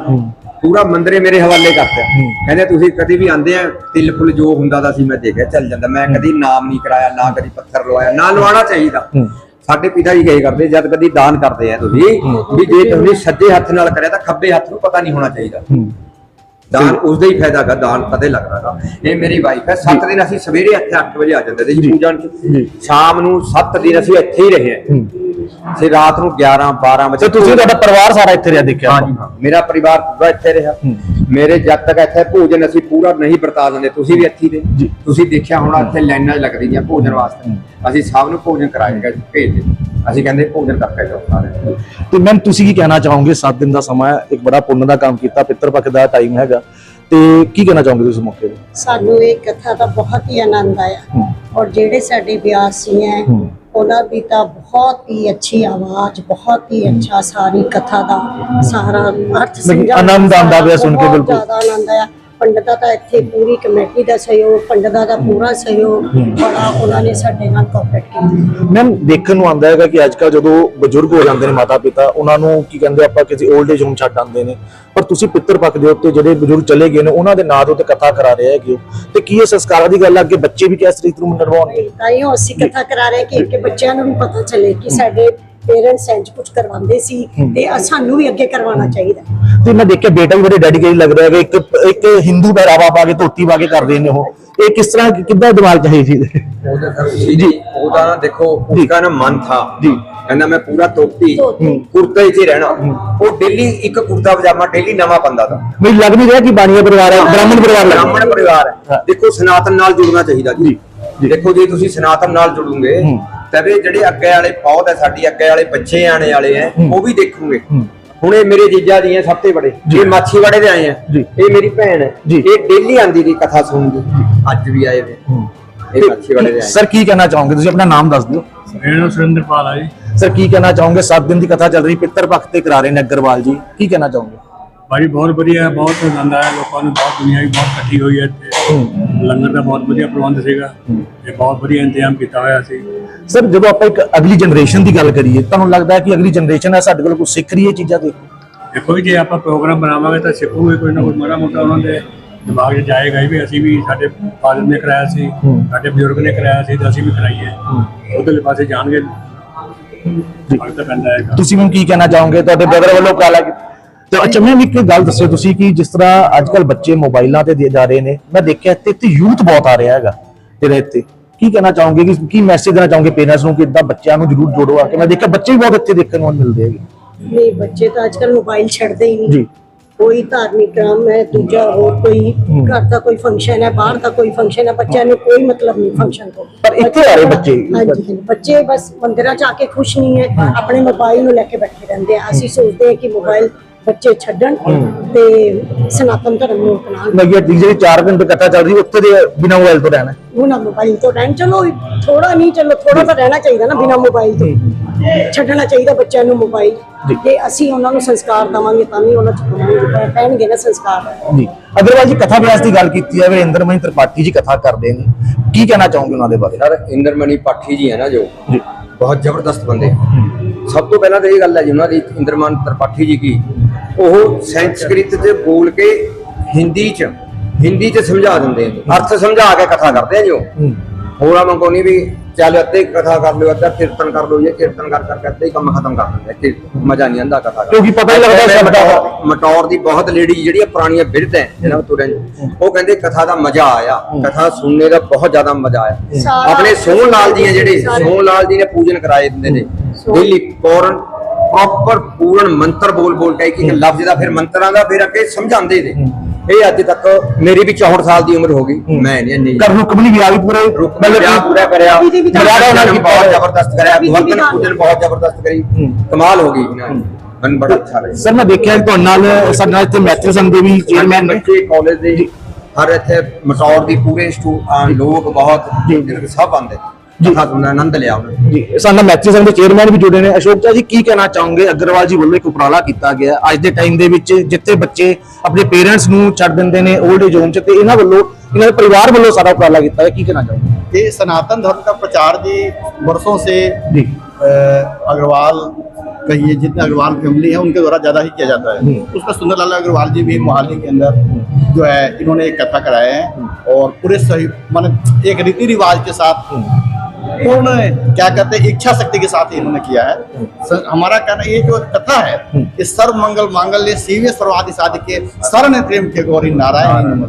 ਪੂਰਾ ਮੰਦਿਰ ਹੀ ਮੇਰੇ ਹਵਾਲੇ ਕਰਤਾ ਕਹਿੰਦੇ ਤੁਸੀਂ ਕਦੀ ਵੀ ਆਂਦੇ ਆ ਤਿਲ ਫੁੱਲ ਜੋ ਹੁੰਦਾ ਦਾ ਸੀ ਮੈਂ ਦੇਖਿਆ ਚੱਲ ਜਾਂਦਾ। ਮੈਂ ਕਦੀ ਨਾਮ ਨਹੀਂ ਕਰਾਇਆ ਨਾ ਕਦੀ ਪੱਥਰ ਲਵਾਇਆ ਨਾ ਲਵਾਉਣਾ ਚਾਹੀਦਾ। ਸਾਡੇ ਪਿਤਾ ਜੀ ਕਹੇ ਕਰਦੇ ਜਦ ਕਦੀ ਦਾਨ ਕਰਦੇ ਆ ਤੁਸੀਂ ਵੀ ਜੇ ਤੁਸੀਂ ਸੱਜੇ ਹੱਥ ਨਾਲ ਕਰਿਆ ਤਾਂ ਖੱਬੇ ਹੱਥ ਨੂੰ ਪਤਾ ਨਹੀਂ ਹੋਣਾ ਚਾਹੀਦਾ। ਦਾਨ ਉਸ ਦਾ ਹੀ ਫਾਇਦਾ ਹੈਗਾ ਦਾਨ ਕਦੇ ਲੱਗਦਾਗਾ ਇਹ ਮੇਰੀ ਵਾਈਫ ਹੈ 7 ਦਿਨ ਅਸੀਂ ਸਵੇਰੇ ਇੱਥੇ 8 ਵਜੇ ਆ ਜਾਂਦੇ ਤੇ ਜੀ ਪੂਜਾ ਨੂੰ। ਸ਼ਾਮ ਨੂੰ 7 ਦਿਨ ਅਸੀਂ ਇੱਥੇ ਹੀ ਰਹੇ ਹਾਂ। ਤੇ ਰਾਤ ਨੂੰ 11 12 ਤੇ ਵਜੇ ਤੁਸੀਂ ਤੁਹਾਡਾ ਪਰਿਵਾਰ ਸਾਰਾ ਇੱਥੇ ਰਿਹਾ ਦੇਖਿਆ ਹਾਂ। ਮੇਰਾ ਪਰਿਵਾਰ ਪੂਰਾ ਇੱਥੇ ਰਿਹਾ। ਮੇਰੇ ਜਦ ਤੱਕ ਇੱਥੇ ਭੋਜਨ ਅਸੀਂ ਪੂਰਾ ਨਹੀਂ ਵਰਤਾ ਦਿੰਦੇ ਤੁਸੀਂ ਵੀ ਇੱਥੇ। ਰਹੇ। ਤੁਸੀਂ ਦੇਖਿਆ ਹੋਣਾ ਇੱਥੇ ਲਾਈਨਾਂ ਲੱਗਦੀਆਂ ਭੋਜਨ ਵਾਸਤੇ। ਅਸੀਂ ਸਭ ਨੂੰ ਭੋਜਨ ਕਰਾਏਗਾ ਭੇਜ ਦੇ ਅਸੀਂ ਕਹਿੰਦੇ ਭੋਜਨ ਕਰਕੇ ਜਾਓ ਸਾਰੇ। ਤੇ ਮੈਮ ਤੁਸੀਂ ਕੀ ਕਹਿਣਾ ਚਾਹੋਗੇ? 7 ਦਿਨ ਦਾ ਸਮਾਂ ਹੈ ਇੱਕ ਬੜਾ ਪੁੰਨ ਦਾ ਕੰਮ ਕੀਤਾ ਪਿੱਤਰ ਪੱਖ ਦਾ ਟਾਈਮ ਹੈਗਾ। ਤੇ ਕੀ ਕਹਿਣਾ ਚਾਹੋਗੇ ਤੁਸੀਂ ਇਸ ਮੌਕੇ ਤੇ? ਸਾਨੂੰ ਇਹ ਕਥਾ ਦਾ ਬਹੁਤ ਹੀ ਆਨੰਦ ਆਇਆ। ਔਰ ਜਿਹੜੇ ਸਾਡੇ ਵਿਆਸੀ ਹੈ ਉਹਨਾਂ ਦੀ ਤਾਂ ਬਹੁਤ ਹੀ ਅੱਛੀ ਆਵਾਜ਼ ਬਹੁਤ ਹੀ ਅੱਛਾ ਸਾਰੀ ਕਥਾ ਦਾ ਸਾਰਾ ਅਰਥ ਸਮਝਾ ਆਨੰਦ ਆਉਂਦਾ ਪਿਆ ਸੁਣ ਕੇ ਬਹੁਤ ਬਿਲਕੁਲ। ਜ਼ਿਆਦਾ ਆਨੰਦ ਆਇਆ। ਪੰਡਤਾਂ ਦਾ ਇੱਥੇ ਪੂਰੀ ਕਮੇਟੀ ਦਾ ਸਹਿਯੋਗ ਪੰਡਤਾਂ ਦਾ ਪੂਰਾ ਸਹਿਯੋਗ ਬੜਾ ਉਹਨਾਂ ਨੇ ਸਾਡੇ ਨਾਲ ਕੋਆਪਰੇਟ ਕੀਤਾ। ਮੈਮ ਦੇਖਣ ਨੂੰ ਆਉਂਦਾ ਹੈਗਾ ਕਿ ਅੱਜ ਕੱਲ ਜਦੋਂ ਬਜ਼ੁਰਗ ਹੋ ਜਾਂਦੇ ਨੇ ਮਾਤਾ ਪਿਤਾ ਉਹਨਾਂ ਨੂੰ ਕੀ ਕਹਿੰਦੇ ਆਪਾਂ ਕਿਸੇ 올ਡ ਏਜ ਹੋਮ ਛੱਡ ਆਉਂਦੇ ਨੇ। ਪਰ ਤੁਸੀਂ ਪਿੱਤਰ ਪੱਖ ਦੇ ਉੱਤੇ ਜਿਹੜੇ ਬਜ਼ੁਰਗ ਚਲੇ ਗਏ ਨੇ ਉਹਨਾਂ ਦੇ ਨਾਂ ਦੇ ਉੱਤੇ ਕਥਾ ਕਰਾ ਰਹੇ ਹੈਗੇ ਹੋ। ਤੇ ਕੀ ਇਹ ਸੰਸਕਾਰਾਂ ਦੀ ਗੱਲ ਹੈ ਅੱਗੇ ਬੱਚੇ ਵੀ ਕਿਸ ਤਰੀਕੇ ਨੂੰ ਨਿਭਾਉਣਗੇ ਤਾਈਓ ਅਸੀਂ ਕਥਾ ਕਰਾ ਰਹੇ ਕਿ ਕਿ ਬੱਚਿਆਂ ਨੂੰ ਵੀ ਪਤਾ ਚੱਲੇ ਕਿ ਸਾਡੇ ਪੇਰੈਂਟਸ ਇੰਜ ਕੁਝ ਕਰਵਾਉਂਦੇ ਸੀ ਤੇ ਸਾਨੂੰ ਵੀ ਅੱਗੇ ਕਰਵਾਉਣਾ ਚਾਹੀਦਾ। ਤੇ ਮੈਂ ਦੇਖਿਆ ਬੇਟਾ ਵੀ ਬੜੇ ਡੈਡੀਕੇਟ ਲੱਗ ਰਿਹਾ ਹੈਗਾ ਇੱਕ ਇੱਕ ਹਿੰਦੂ ਪਹਿਰਾਵਾ ਪਾ ਕੇ ਧੋਤੀ ਪਾ ਕੇ ਕਰਦੇ ਨੇ ਉਹ। ਇਹ ਕਿਸ ਤਰ੍ਹਾਂ ਕਿੱਦਾਂ ਦਿਮਾਗ ਚ ਹੈ ਸਰ ਜੀ ਉਹਦਾ ਨਾ ਦੇਖੋ ਉਸका ਨਾ ਮਨ ਥਾ। ਜੀ। ਕਹਿੰਦਾ ਮੈਂ ਪੂਰਾ ਧੋਤੀ ਧੋਤੀ। ਕੁਰਤੇ 'ਚ ਹੀ ਰਹਿਣਾ। ਉਹ ਡੇਲੀ ਇੱਕ ਕੁਰਤਾ ਪਜਾਮਾ ਡੇਲੀ ਨਵਾਂ ਪਾਉਂਦਾ ਤਾ। ਮੈਨੂੰ ਲੱਗ ਨਹੀਂ ਰਿਹਾ ਕਿ ਬਾਣੀਆ ਪਰਿਵਾਰ ਹੈ ਬ੍ਰਾਹਮਣ ਪਰਿਵਾਰ ਰਿਹਾ। ਬ੍ਰਾਹਮਣ ਪਰਿਵਾਰ ਹਾਂ। ਹੈ। ਦੇਖੋ ਸਨਾਤਨ ਨਾਲ ਜੁੜਨਾ ਚਾਹੀਦਾ ਜੀ। ਦੇਖੋ ਜੇ ਤੁਸੀਂ ਸਨਾਤਨ ਨਾਲ ਜੁੜੋਗੇ ਤਵੇ ਜਿਹੜੇ ਅੱਗੇ ਵਾਲੇ ਪੌਦ ਹੈ ਸਾਡੀ ਅੱਗੇ ਵਾਲੇ ਬੱਚੇ ਆਣੇ ਵਾਲੇ ਹੈ ਉਹ ਵੀ ਦੇਖੋਗੇ। ਹੁਣ ਇਹ ਮੇਰੇ ਜੀਜਾ ਜੀ ਸਭ ਤੋਂ ਬੜੇ ਇਹ ਮਾਛੀਵਾੜੇ ਦੇ ਆਏ ਆ। ਇਹ ਮੇਰੀ ਭੈਣ ਹੈ। ਇਹ ਡੇਲੀ ਆਂਦੀ ਦੀ ਕਥਾ ਸੁਣਦੀ ਅੱਜ ਵੀ ਆਏ ਵੇ। ਇਹ ਮਾਛੀਵਾੜੇ ਦੇ ਆਏ। ਸਰ ਕੀ ਕਹਿਣਾ ਚਾਹੋਗੇ? ਤੁਸੀਂ ਆਪਣਾ ਨਾਮ ਦੱਸ ਦਿਓ। ਮੇਰਾ ਨਾਮ ਸੁਰਿੰਦਰਪਾਲ ਆ ਜੀ। ਸਰ ਕੀ ਕਹਿਣਾ ਚਾਹੋਗੇ? 7 ਦਿਨ ਦੀ ਕਥਾ ਚੱਲ ਰਹੀ ਪਿੱਤਰ ਪੱਖ ਤੇ ਕਰਾ ਰਹੇ ਨੇ ਅਗਰਵਾਲ ਜੀ। ਕੀ ਕਹਿਣਾ ਚਾਹੋਗੇ? ਭਾਈ ਬਹੁਤ ਵਧੀਆ ਬਹੁਤ ਆਨੰਦ ਆਇਆ। ਲੋਕਾਂ ਨੂੰ ਬਹੁਤ ਦੁਨੀਆ ਵੀ ਬਹੁਤ ਇਕੱਠੀ ਹੋਈ ਹੈ ਇੱਥੇ। ਲੰਗਰ ਦਾ ਬਹੁਤ ਵਧੀਆ ਪ੍ਰਬੰਧ ਸੀਗਾ। ਤੇ ਬਹੁਤ ਵਧੀਆ ਇੰਤਜ਼ਾਮ ਕੀਤਾ ਹੋਇਆ ਸੀ। ਸਰ ਜਦੋਂ ਆਪਾਂ ਇੱਕ ਅਗਲੀ ਜਨਰੇਸ਼ਨ ਦੀ ਗੱਲ ਕਰੀਏ ਤੁਹਾਨੂੰ ਲੱਗਦਾ ਹੈ ਕਿ ਅਗਲੀ ਜਨਰੇਸ਼ਨ ਹੈ ਸਾਡੇ ਕੋਲ ਕੁਝ ਸਿੱਖ ਰਹੀ ਹੈ ਚੀਜ਼ਾਂ ਤੇ? ਦੇਖੋ ਜੀ, ਜੇ ਆਪਾਂ ਪ੍ਰੋਗਰਾਮ ਬਣਾਵਾਂਗੇ ਤਾਂ ਸਿੱਖੂਗੇ ਕੋਈ ਨਾ ਕੋਈ ਮਾੜਾ ਮੋਟਾ ਉਹਨਾਂ ਦੇ ਦਿਮਾਗ 'ਚ ਜਾਏਗਾ ਹੀ ਵੀ ਅਸੀਂ ਵੀ ਸਾਡੇ ਫਾਦਰ ਨੇ ਕਰਾਇਆ ਸੀ ਸਾਡੇ ਬਜ਼ੁਰਗ ਨੇ ਕਰਾਇਆ ਸੀ ਤਾਂ ਅਸੀਂ ਵੀ ਕਰਾਈਏ। ਉਧਰਲੇ ਪਾਸੇ ਜਾਣਗੇ। ਤੁਸੀਂ ਮੈਨੂੰ ਕੀ ਕਹਿਣਾ ਚਾਹੋਗੇ? ਤੁਹਾਡੇ ਬ੍ਰਦਰ ਵੱਲੋਂ ਕਾਲਾ ਕੀ ਤੇ ਅੱਛਾ ਮੈਂ ਇੱਕ ਗੱਲ ਦੱਸਿਓ ਤੁਸੀਂ ਕਿ ਜਿਸ ਤਰ੍ਹਾਂ ਅੱਜ ਕੱਲ ਬੱਚੇ ਮੋਬਾਈਲਾਂ ਤੇ ਜਾ ਰਹੇ ਨੇ ਮੈਂ ਦੇਖਿਆ ਇੱਥੇ ਇੱਥੇ ਯੂਥ ਬਹੁਤ ਆ ਰਿਹਾ ਹੈਗਾ ਤੇਰੇ ਇੱਥੇ। ਕੀ ਕਹਿਣਾ ਚਾਹੋਗੇ? ਕਿ ਕੀ ਮੈਸੇਜ ਦੇਣਾ ਚਾਹੋਗੇ ਪੇਰੈਂਟਸ ਨੂੰ ਕਿ ਇਦਾਂ ਬੱਚਿਆਂ ਨੂੰ ਜਰੂਰ ਜੋੜੋ ਆ ਕੇ? ਮੈਂ ਦੇਖਿਆ ਬੱਚੇ ਵੀ ਬਹੁਤ ਇੱਥੇ ਦੇਖਣ ਨੂੰ ਮਿਲਦੇ ਹੈਗੇ। ਨਹੀਂ ਬੱਚੇ ਤਾਂ ਅੱਜਕੱਲ ਮੋਬਾਈਲ ਛੱਡਦੇ ਹੀ ਨਹੀਂ। ਜੀ। ਕੋਈ ਧਾਰਮਿਕ ਕੰਮ ਹੈ ਦੂਜਾ ਹੋਰ ਕੋਈ ਘਰ ਦਾ ਕੋਈ ਫੰਕਸ਼ਨ ਹੈ ਬਾਹਰ ਦਾ ਕੋਈ ਫੰਕਸ਼ਨ ਹੈ ਬੱਚਿਆਂ ਨੂੰ ਕੋਈ ਮਤਲਬ ਨਹੀਂ ਫੰਕਸ਼ਨ ਤੋਂ। ਪਰ ਇੱਥੇ ਆ ਰਹੇ ਬੱਚੇ। ਹਾਂਜੀ ਬੱਚੇ ਬਸ ਮੰਦਿਰਾਂ ਚ ਆ ਕੇ ਖੁਸ਼ ਨਹੀਂ ਹੈ ਆਪਣੇ ਮੋਬਾਈਲ ਨੂੰ ਲੈ ਕੇ ਬੈਠੇ ਰਹਿੰਦੇ ਆ। ਅਸੀਂ ਸੋਚਦੇ ਹਾਂ ਕਿ ਮੋਬਾਈਲ ਬੱਚੇ ਛੱਡਣ ਤੇ ਸਨਾਤਨ ਧਰਮ ਨੂੰ ਅਪਣਾਉਣ ਮੈਂ ਕਿਹਾ ਜਿਹੜੀ 4 ਘੰਟੇ ਕਥਾ ਚੱਲ ਰਹੀ ਉੱਥੇ ਦੇ ਬਿਨਾਂ ਮੋਬਾਈਲ ਤੋਂ ਰਹਿਣਾ। ਉਹਨਾਂ ਮੋਬਾਈਲ ਤੋਂ ਰਹਿਣ। ਚਲੋ ਥੋੜਾ ਨਹੀਂ ਚਲੋ ਥੋੜਾ ਤਾਂ ਰਹਿਣਾ ਚਾਹੀਦਾ ਨਾ ਬਿਨਾ ਮੋਬਾਈਲ ਤੋਂ। ਛੱਡਣਾ ਚਾਹੀਦਾ ਬੱਚਿਆਂ ਨੂੰ ਮੋਬਾਈਲ ਜੇ। ਅਸੀਂ ਉਹਨਾਂ ਨੂੰ ਸੰਸਕਾਰ ਦਵਾਂਗੇ ਤਾਂ ਵੀ ਉਹਨਾਂ ਚ ਪਾਉਣਗੇ, ਪੈਣਗੇ ਨਾ ਸੰਸਕਾਰ। ਜੀ। ਅਗਰਵਾਲ ਜੀ ਕਥਾ ਵਿਆਸ ਦੀ ਗੱਲ ਕੀਤੀ ਹੈ ਵੇ ਇੰਦਰਮਣੀ ਤ੍ਰਿਪਾਠੀ ਜੀ ਕਥਾ ਕਰਦੇ ਨੇ। ਕੀ ਕਹਿਣਾ ਚਾਹੋਗੇ ਉਹਨਾਂ ਦੇ ਬਾਰੇ? ਸਰ ਇੰਦਰਮਣੀ ਪਾਠੀ ਜੀ ਹੈ ਨਾ ਜੋ। ਜੀ। ਬਹੁਤ ਜ਼ਬਰਦਸਤ ਬੰਦੇ ਸਭ ਤੋਂ ਪਹਿਲਾਂ ਤਾਂ ਇਹ ਗੱਲ ਹੈ ਜੀ, ਉਹਨਾਂ ਦੀ ਇੰਦਰਮਾਨ ਤ੍ਰਿਪਾਠੀ ਜੀ ਕੀ, ਉਹ ਸੰਸਕ੍ਰਿਤ 'ਚ ਬੋਲ ਕੇ ਹਿੰਦੀ 'ਚ ਹਿੰਦੀ 'ਚ ਸਮਝਾ ਦਿੰਦੇ ਨੇ ਅਰਥ ਸਮਝਾ ਕੇ ਕਥਾ ਕਰਦੇ ਆ ਜੀ ਉਹ। ਹੂੰ ਹੋਰਾਂ ਵਾਂਗੂ ਨਹੀਂ ਵੀ ਚੱਲ ਅੱਧੇ ਕਥਾ ਕਰ ਲਿਓ ਅੱਧਾ ਕੀਰਤਨ ਕਰ ਲਓ ਇਹ ਕੀਰਤਨ ਕਰ ਕਰ ਅੱਧੇ ਹੀ ਕੰਮ ਖਤਮ ਕਰ ਦਿੰਦੇ ਕਿ ਮਜ਼ਾ ਨਹੀਂ ਆਂਦਾ ਕਥਾ ਕਿਉਂਕਿ ਪਤਾ ਹੀ ਲੱਗਦਾ ਸ਼ਬਦ ਦਾ। ਮਟੌਰ- ਦੀ ਬਹੁਤ ਲੇਡੀ ਜਿਹੜੀਆਂ ਪੁਰਾਣੀਆਂ ਬਿਰਧ ਹੈ ਜਿਹਨਾਂ ਤੁਰਨ ਉਹ ਕਹਿੰਦੇ ਕਥਾ ਦਾ ਮਜ਼ਾ ਆਇਆ ਕਥਾ ਸੁਣਨੇ ਦਾ ਬਹੁਤ ਜ਼ਿਆਦਾ ਮਜ਼ਾ ਆਇਆ। ਆਪਣੇ ਸੋਹਣ ਲਾਲ ਜੀ ਹੈ ਜਿਹੜੇ ਸੋਹਣ ਲਾਲ ਜੀ ਨੇ ਪੂਜਨ ਕਰਾਏ ਦਿੰਦੇ ਨੇ। ਡੇਲੀ ਪੌਰਨ ਪ੍ਰੋਪਰ ਪੂਰਨ ਮੰਤਰ ਬੋਲ ਬੋਲ ਕੇ ਇੱਕ ਲਫ਼ਜ਼ ਦਾ ਫਿਰ ਮੰਤਰਾਂ ਦਾ ਫਿਰ ਅੱਗੇ ਸਮਝਾਉਂਦੇ ਨੇ। ਇਹ ਅੱਜ ਤੱਕ ਮੇਰੀ ਵੀ 64 ਸਾਲ ਦੀ ਉਮਰ ਹੋ ਗਈ। ਮੈਂ ਨਹੀਂ ਇੰਨੀ ਕਰ ਰੁਕਮਣੀ ਵਿਆਹ ਵੀ ਪੂਰੇ? ਰੁਕ ਵਿਆਹ ਪੂਰਾ ਕਰਿਆ। ਮਰਿਆਦਾ ਉਹਨਾਂ ਦੀ ਬਹੁਤ ਜ਼ਬਰਦਸਤ ਕਰਿਆ ਵਿਧਾਨ। ਪੂਜਨ ਬਹੁਤ ਜ਼ਬਰਦਸਤ ਕਰੀ। ਕਮਾਲ ਹੋ ਗਈ ਇਹਨਾਂ ਦੀ। ਮੈਨੂੰ ਬੜਾ ਅੱਛਾ ਲੱਗਿਆ। ਸਰ ਮੈਂ ਦੇਖਿਆ ਕਿ ਤੁਹਾਡੇ ਨਾਲ ਸਾਡੇ ਨਾਲ ਇੱਥੇ ਮੈਥਿਊ ਸੰਘ ਦੇ ਵੀ ਚੇਅਰਮੈਨ ਨੇ। ਬੱਚੇ ਕਾਲਜ ਦੇ ਹਰ ਇੱਥੇ ਮਟੌਰ ਦੀ ਪੂਰੇ ਸਟੂ ਲੋਕ ਬਹੁਤ ਸਭ ਆਉਂਦੇ। ਜੀ। ਖਤਮ ਦਾ ਆਨੰਦ ਲਿਆ ਉਹਨੇ। ਜੀ ਸਾਡਾ ਮੈਚਿਸ ਦੇ ਚੇਅਰਮੈਨ ਵੀ ਜੁੜੇ ਨੇ। ਅਸ਼ੋਕ ਜੀ ਕੀ ਕਹਿਣਾ ਚਾਹੋਗੇ? ਅਗਰਵਾਲ ਜੀ ਵੱਲੋਂ ਇੱਕ ਉਪਰਾਲਾ ਕੀਤਾ ਗਿਆ। ਅੱਜ ਦੇ ਟਾਈਮ ਦੇ ਵਿੱਚ ਜਿੱਥੇ ਬੱਚੇ ਆਪਣੇ ਪੇਰੈਂਟਸ ਨੂੰ ਛੱਡ ਦਿੰਦੇ ਨੇ 올ਡ ਏਜ ਹੋਮ ਚ ਤੇ ਇਹਨਾਂ ਵੱਲੋਂ ਇਹਨਾਂ ਦੇ ਪਰਿਵਾਰ ਵੱਲੋਂ ਸਾਰਾ ਉਪਰਾਲਾ ਕੀਤਾ ਹੈ। ਕੀ ਕਹਿਣਾ ਚਾਹੋਗੇ? ये सनातन धर्म का प्रचार जी वर्षों से जी अ, अग्रवाल कहिए जितने अग्रवाल फैमिली है उनके द्वारा ज़्यादा ही किया जाता है हम्म। उसमें सुंदरलाल अग्रवाल जी भी मोहाली के अंदर जो है इन्होंने एक कथा कराए हैं और पूरे सही मान एक रीति रिवाज के साथ पूर्ण क्या कहते हैं इच्छा शक्ति के साथ इन्होंने किया है। हमारा कहना ये जो कथा है ये सर्व मंगल मांगल्य शिव सर्वादि साधि के शरण प्रेम के गौरी नारायण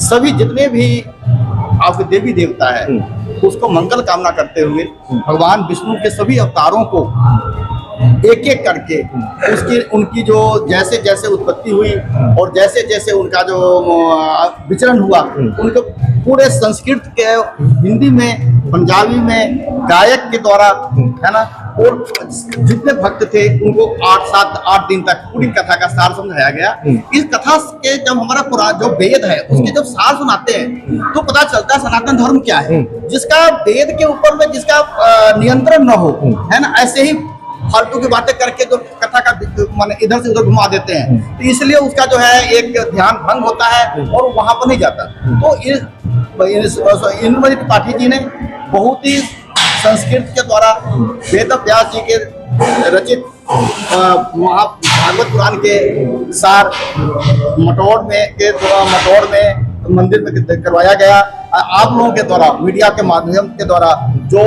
सभी जितने भी आपके देवी देवता है उसको मंगल कामना करते हुए भगवान विष्णु के सभी अवतारों को एक एक करके उसकी उनकी जो जैसे जैसे उत्पत्ति हुई और जैसे जैसे उनका जो विचरण हुआ उनको पूरे संस्कृत के हिंदी में पंजाबी में गायक के द्वारा है ना? और जितने भक्त थे उनको आठ सात आठ दिन तक पूरी कथा का सार समझाया गया। हम्म। इस कथा के जब हमारा पुरा जो वेद है हम्म। उसके जब सार सुनाते हैं हम्म। तो पता चलता है सनातन धर्म क्या है। जिसका वेद के ऊपर में जिसका नियंत्रण न हो है ना? ऐसे ही फालतू की बातें करके जो कथा का माने इधर से उधर घुमा देते हैं। तो इसलिए उसका जो है एक ध्यान भंग होता है और वहाँ पर नहीं जाता। तो इस, इस, इस, जी ने बहुत ही संस्कृत के द्वारा वेद व्यास जी के रचित भागवत पुराण के सार मटौर में, के द्वारा मटौर में मंदिर में करवाया गया। आप लोगों के द्वारा, मीडिया के माध्यम के द्वारा जो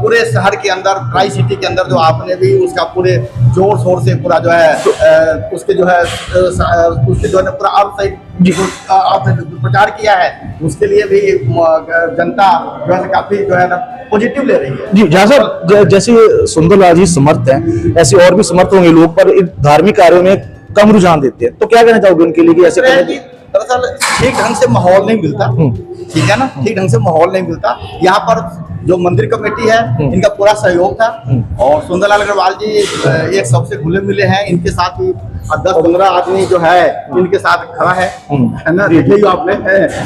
पूरे शहर के अंदर ट्राई सिटी के अंदर जो आपने भी उसका पूरे ज़ोर शोर से पूरा जो है उसके जो है उसके जो है पूरा आप सही आपने जो प्रचार किया है उसके लिए भी जनता जो है काफ़ी जो है ना पॉजिटिव ले रही है। जी जहाँ सर ज- जैसे सुंदरलाल जी समर्थ हैं ऐसे और भी समर्थ होंगे लोग पर धार्मिक कार्यों में कम रुझान देते हैं। तो क्या कहना चाहोगे उनके लिए ऐसे है दरअसल ठीक ढंग से माहौल नहीं मिलता। ठीक है ना? ठीक ढंग से माहौल नहीं मिलता। यहाँ पर जो मंदिर कमेटी है इनका पूरा सहयोग था। और सुंदरलाल अग्रवाल जी एक सबसे घुले मिले हैं। इनके साथ भी दस पंद्रह आदमी जो है इनके साथ खड़ा है है। ना? आपने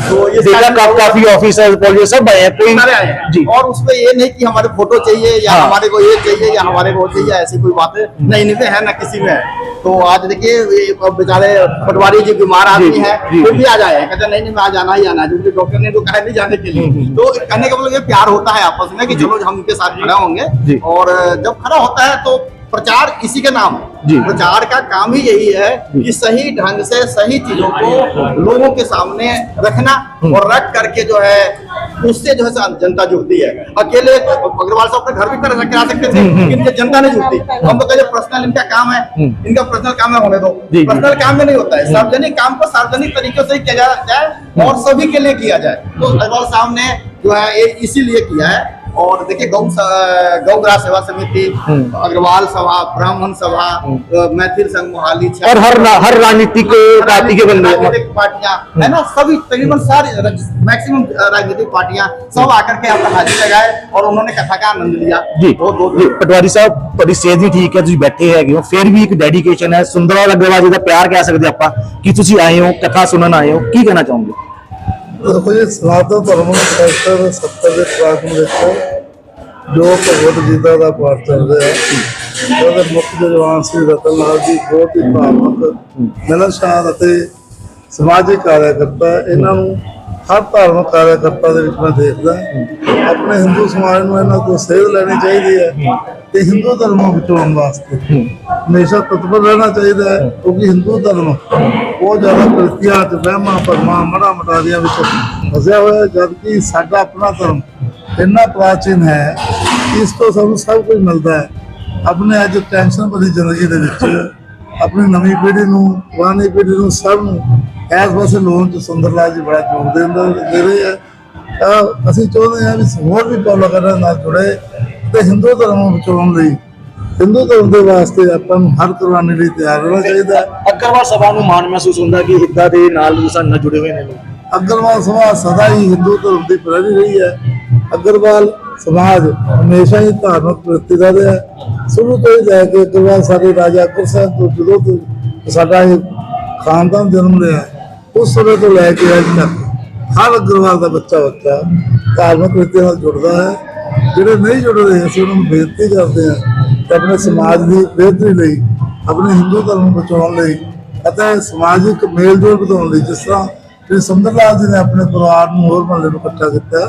तो ये देखा काफ़ी ऑफिसर पुलिस सब आए हैं हैं। जी। और उसमें ये नहीं कि हमारे फ़ोटो चाहिए या हाँ। हमारे को ये चाहिए या हमारे को चाहिए ऐसी कोई बात है। नहीं इनमें है ना किसी में। तो आज देखिए बेचारे पटवारी जी बीमार आदमी है वो भी आ जाए। कहते नहीं नहीं मैं आज आना ही आना है। क्योंकि डॉक्टर ने तो कहा नहीं जाने के लिए। तो कहने का मतलब ये प्यार होता है आपस में कि चलो हम उनके साथ खड़ा होंगे। और जब खड़ा होता है तो प्रचार इसी का नाम। जी। है प्रचार का काम ही यही है कि सही ढंग से सही चीज़ों को लोगों के सामने रखना और रख करके जो है उससे जो है जनता जुड़ती है। अकेले अग्रवाल साहब अपने घर भी कर करा सकते थे लेकिन ये जनता नहीं जुड़ती। हम तो कहते पर्सनल इनका काम है। इनका पर्सनल काम है होने दो। पर्सनल काम में नहीं होता है। सार्वजनिक काम को सार्वजनिक तरीके से किया जाए और सभी के लिए किया जाए। तो अग्रवाल साहब ने जो है इसीलिए किया है और देखिए गौ स- गौ ग्रास सेवा समिति अग्रवाल सभा ब्राह्मण सभा अ, मैथिल संघ मोहाली और हर रा- हर राजनीतिक पार्टी के बंदे राजनीतिक पार्टियां है ना सभी तकरीबन सारी मैक्सिमम राजनीतिक पार्टियां सब आकर के यहाँ पर हाजिर लगाए और उन्होंने कथा का आनंद लिया ਜੀ बहुत बहुत ਜੀ ਪਟਵਾਰੀ ਸਾਹਿਬ ਤੁਹਾਡੀ ਸਿਹਤ ਵੀ ਠੀਕ ਹੈ ਤੁਸੀਂ ਬੈਠੇ ਹੈਗੇ ਹੋ ਫਿਰ ਵੀ ਇੱਕ ਡੈਡੀਕੇਸ਼ਨ ਹੈ ਸੁੰਦਰਲਾਲ ਅਗਰਵਾਲ ਜੀ ਦਾ ਪਿਆਰ ਕਹਿ ਸਕਦੇ ਆਪਾਂ ਕਿ ਤੁਸੀਂ ਆਏ ਹੋ ਕਥਾ ਸੁਣਨ ਆਏ ਹੋ ਕੀ ਕਹਿਣਾ ਚਾਹੋਗੇ ਦੇਖੋ ਜੀ ਸਨਾਤਨ ਧਰਮ ਸੈਕਟਰ 70 ਦੇ ਪ੍ਰਾਗਮ ਵਿੱਚ ਜੋ ਭਗਵਦ ਗੀਤਾ ਦਾ ਪਾਠ ਚੱਲ ਰਿਹਾ ਉਹਦੇ ਮੁੱਖ ਜਵਾਨ ਸ੍ਰੀ ਰਤਨ ਲਾਲ ਜੀ, ਬਹੁਤ ਹੀ ਭਾਵਕ, ਮਿਲਨਸਾਰ ਅਤੇ ਸਮਾਜਿਕ ਕਾਰਜਕਰਤਾ ਹੈ। ਇਹਨਾਂ ਨੂੰ ਹਰ ਧਾਰਮਿਕ ਕਾਰਜਕਰਤਾ ਦੇ ਵਿੱਚ ਮੈਂ ਦੇਖਦਾ। ਆਪਣੇ ਹਿੰਦੂ ਸਮਾਜ ਨੂੰ ਇਹਨਾਂ ਤੋਂ ਸੇਧ ਲੈਣੀ ਚਾਹੀਦੀ ਹੈ। ਤੇ ਹਿੰਦੂ ਧਰਮ ਵਿੱਚ ਆਉਣ ਵਾਸਤੇ ਹਮੇਸ਼ਾ ਤਤਪਰ ਰਹਿਣਾ ਚਾਹੀਦਾ ਹੈ ਕਿਉਂਕਿ ਹਿੰਦੂ ਧਰਮ ਬਹੁਤ ਜ਼ਿਆਦਾ ਪ੍ਰਤੀਆਂ ਚ ਵਹਿਮਾਂ ਭਰਮਾਂ ਮੜਾ ਮਟਾਰੀਆਂ ਵਿੱਚ ਫਸਿਆ ਹੋਇਆ ਹੈ, ਜਦਕਿ ਸਾਡਾ ਆਪਣਾ ਧਰਮ ਇੰਨਾ ਪ੍ਰਾਚੀਨ ਹੈ ਇਸ ਤੋਂ ਸਾਨੂੰ ਸਭ ਕੁਝ ਮਿਲਦਾ ਹੈ। ਆਪਣੇ ਅੱਜ ਟੈਨਸ਼ਨ ਭਰੀ ਜ਼ਿੰਦਗੀ ਦੇ ਵਿੱਚ ਆਪਣੀ ਨਵੀਂ ਪੀੜ੍ਹੀ ਨੂੰ ਪੁਰਾਣੀ ਪੀੜ੍ਹੀ ਨੂੰ ਸਭ ਨੂੰ ਇਸ ਪਾਸੇ ਲੋਨ ਚ ਸੁੰਦਰਲਾਲ ਜੀ ਬੜਾ ਜੋਰ ਦੇ ਰਹੇ ਆ ਤਾਂ ਅਸੀਂ ਚਾਹੁੰਦੇ ਹਾਂ ਵੀ ਹੋਰ ਵੀ ਪੌਲਾ ਨਾਲ ਜੁੜੇ। ਤੇ ਹਿੰਦੂ ਧਰਮ ਨੂੰ ਬਚਾਉਣ ਲਈ ਹਿੰਦੂ ਧਰਮ ਦੇ ਵਾਸਤੇ ਆਪਾਂ ਨੂੰ ਹਰ ਕੁਰਬਾਨੀ ਲਈ ਤਿਆਰ ਰਹਿਣਾ ਚਾਹੀਦਾ ਅਗਰਵਾਲ ਸਭਾ ਨੂੰ ਮਾਣ ਮਹਿਸੂਸ ਹੁੰਦਾ ਕਿ ਹਿੱਦਾਂ ਦੇ ਨਾਲ ਸਾਡੇ ਨਾਲ ਜੁੜੇ ਹੋਏ ਨੇ ਲੋਕ। ਅਗਰਵਾਲ ਸਭਾ ਸਦਾ ਹੀ ਹਿੰਦੂ ਧਰਮ ਦੀ ਪ੍ਰੇਰੀ ਰਹੀ ਹੈ। ਅਗਰਵਾਲ ਸਮਾਜ ਹਮੇਸ਼ਾ ਹੀ ਧਾਰਮਿਕ ਪ੍ਰਤੀ ਦਾ ਰਿਹਾ ਹੈ। ਸ਼ੁਰੂ ਤੋਂ ਹੀ ਲੈ ਕੇ ਅਗਰਵਾਲ ਸਾਡੇ ਰਾਜਾ ਸਾਹਿਬ ਤੋਂ ਜਦੋਂ ਤੋਂ ਸਾਡਾ ਇਹ ਖਾਨਦਾਨ ਜਨਮ ਲਿਆ ਉਸ ਸਮੇਂ ਤੋਂ ਲੈ ਕੇ ਅੱਜ ਤੱਕ ਹਰ ਅਗਰਵਾਲ ਦਾ ਬੱਚਾ ਬੱਚਾ ਧਾਰਮਿਕ ਪ੍ਰਤੀ ਨਾਲ ਜੁੜਦਾ ਹੈ। ਜਿਹੜੇ ਨਹੀਂ ਜੁੜ ਰਹੇ ਅਸੀਂ ਉਹਨਾਂ ਨੂੰ ਬੇਨਤੀ ਕਰਦੇ ਹਾਂ ਕਿ ਆਪਣੇ ਸਮਾਜ ਦੀ ਬਿਹਤਰੀ ਲਈ, ਆਪਣੇ ਹਿੰਦੂ ਧਰਮ ਨੂੰ ਬਚਾਉਣ ਲਈ ਅਤੇ ਸਮਾਜਿਕ ਮੇਲ ਜੋਲ ਵਧਾਉਣ ਲਈ ਜਿਸ ਤਰ੍ਹਾਂ ਸ੍ਰੀ ਸੁੰਦਰ ਲਾਲ ਜੀ ਨੇ ਆਪਣੇ ਪਰਿਵਾਰ ਨੂੰ ਹੋਰ ਮਹੱਲੇ ਨੂੰ ਇਕੱਠਾ ਕੀਤਾ,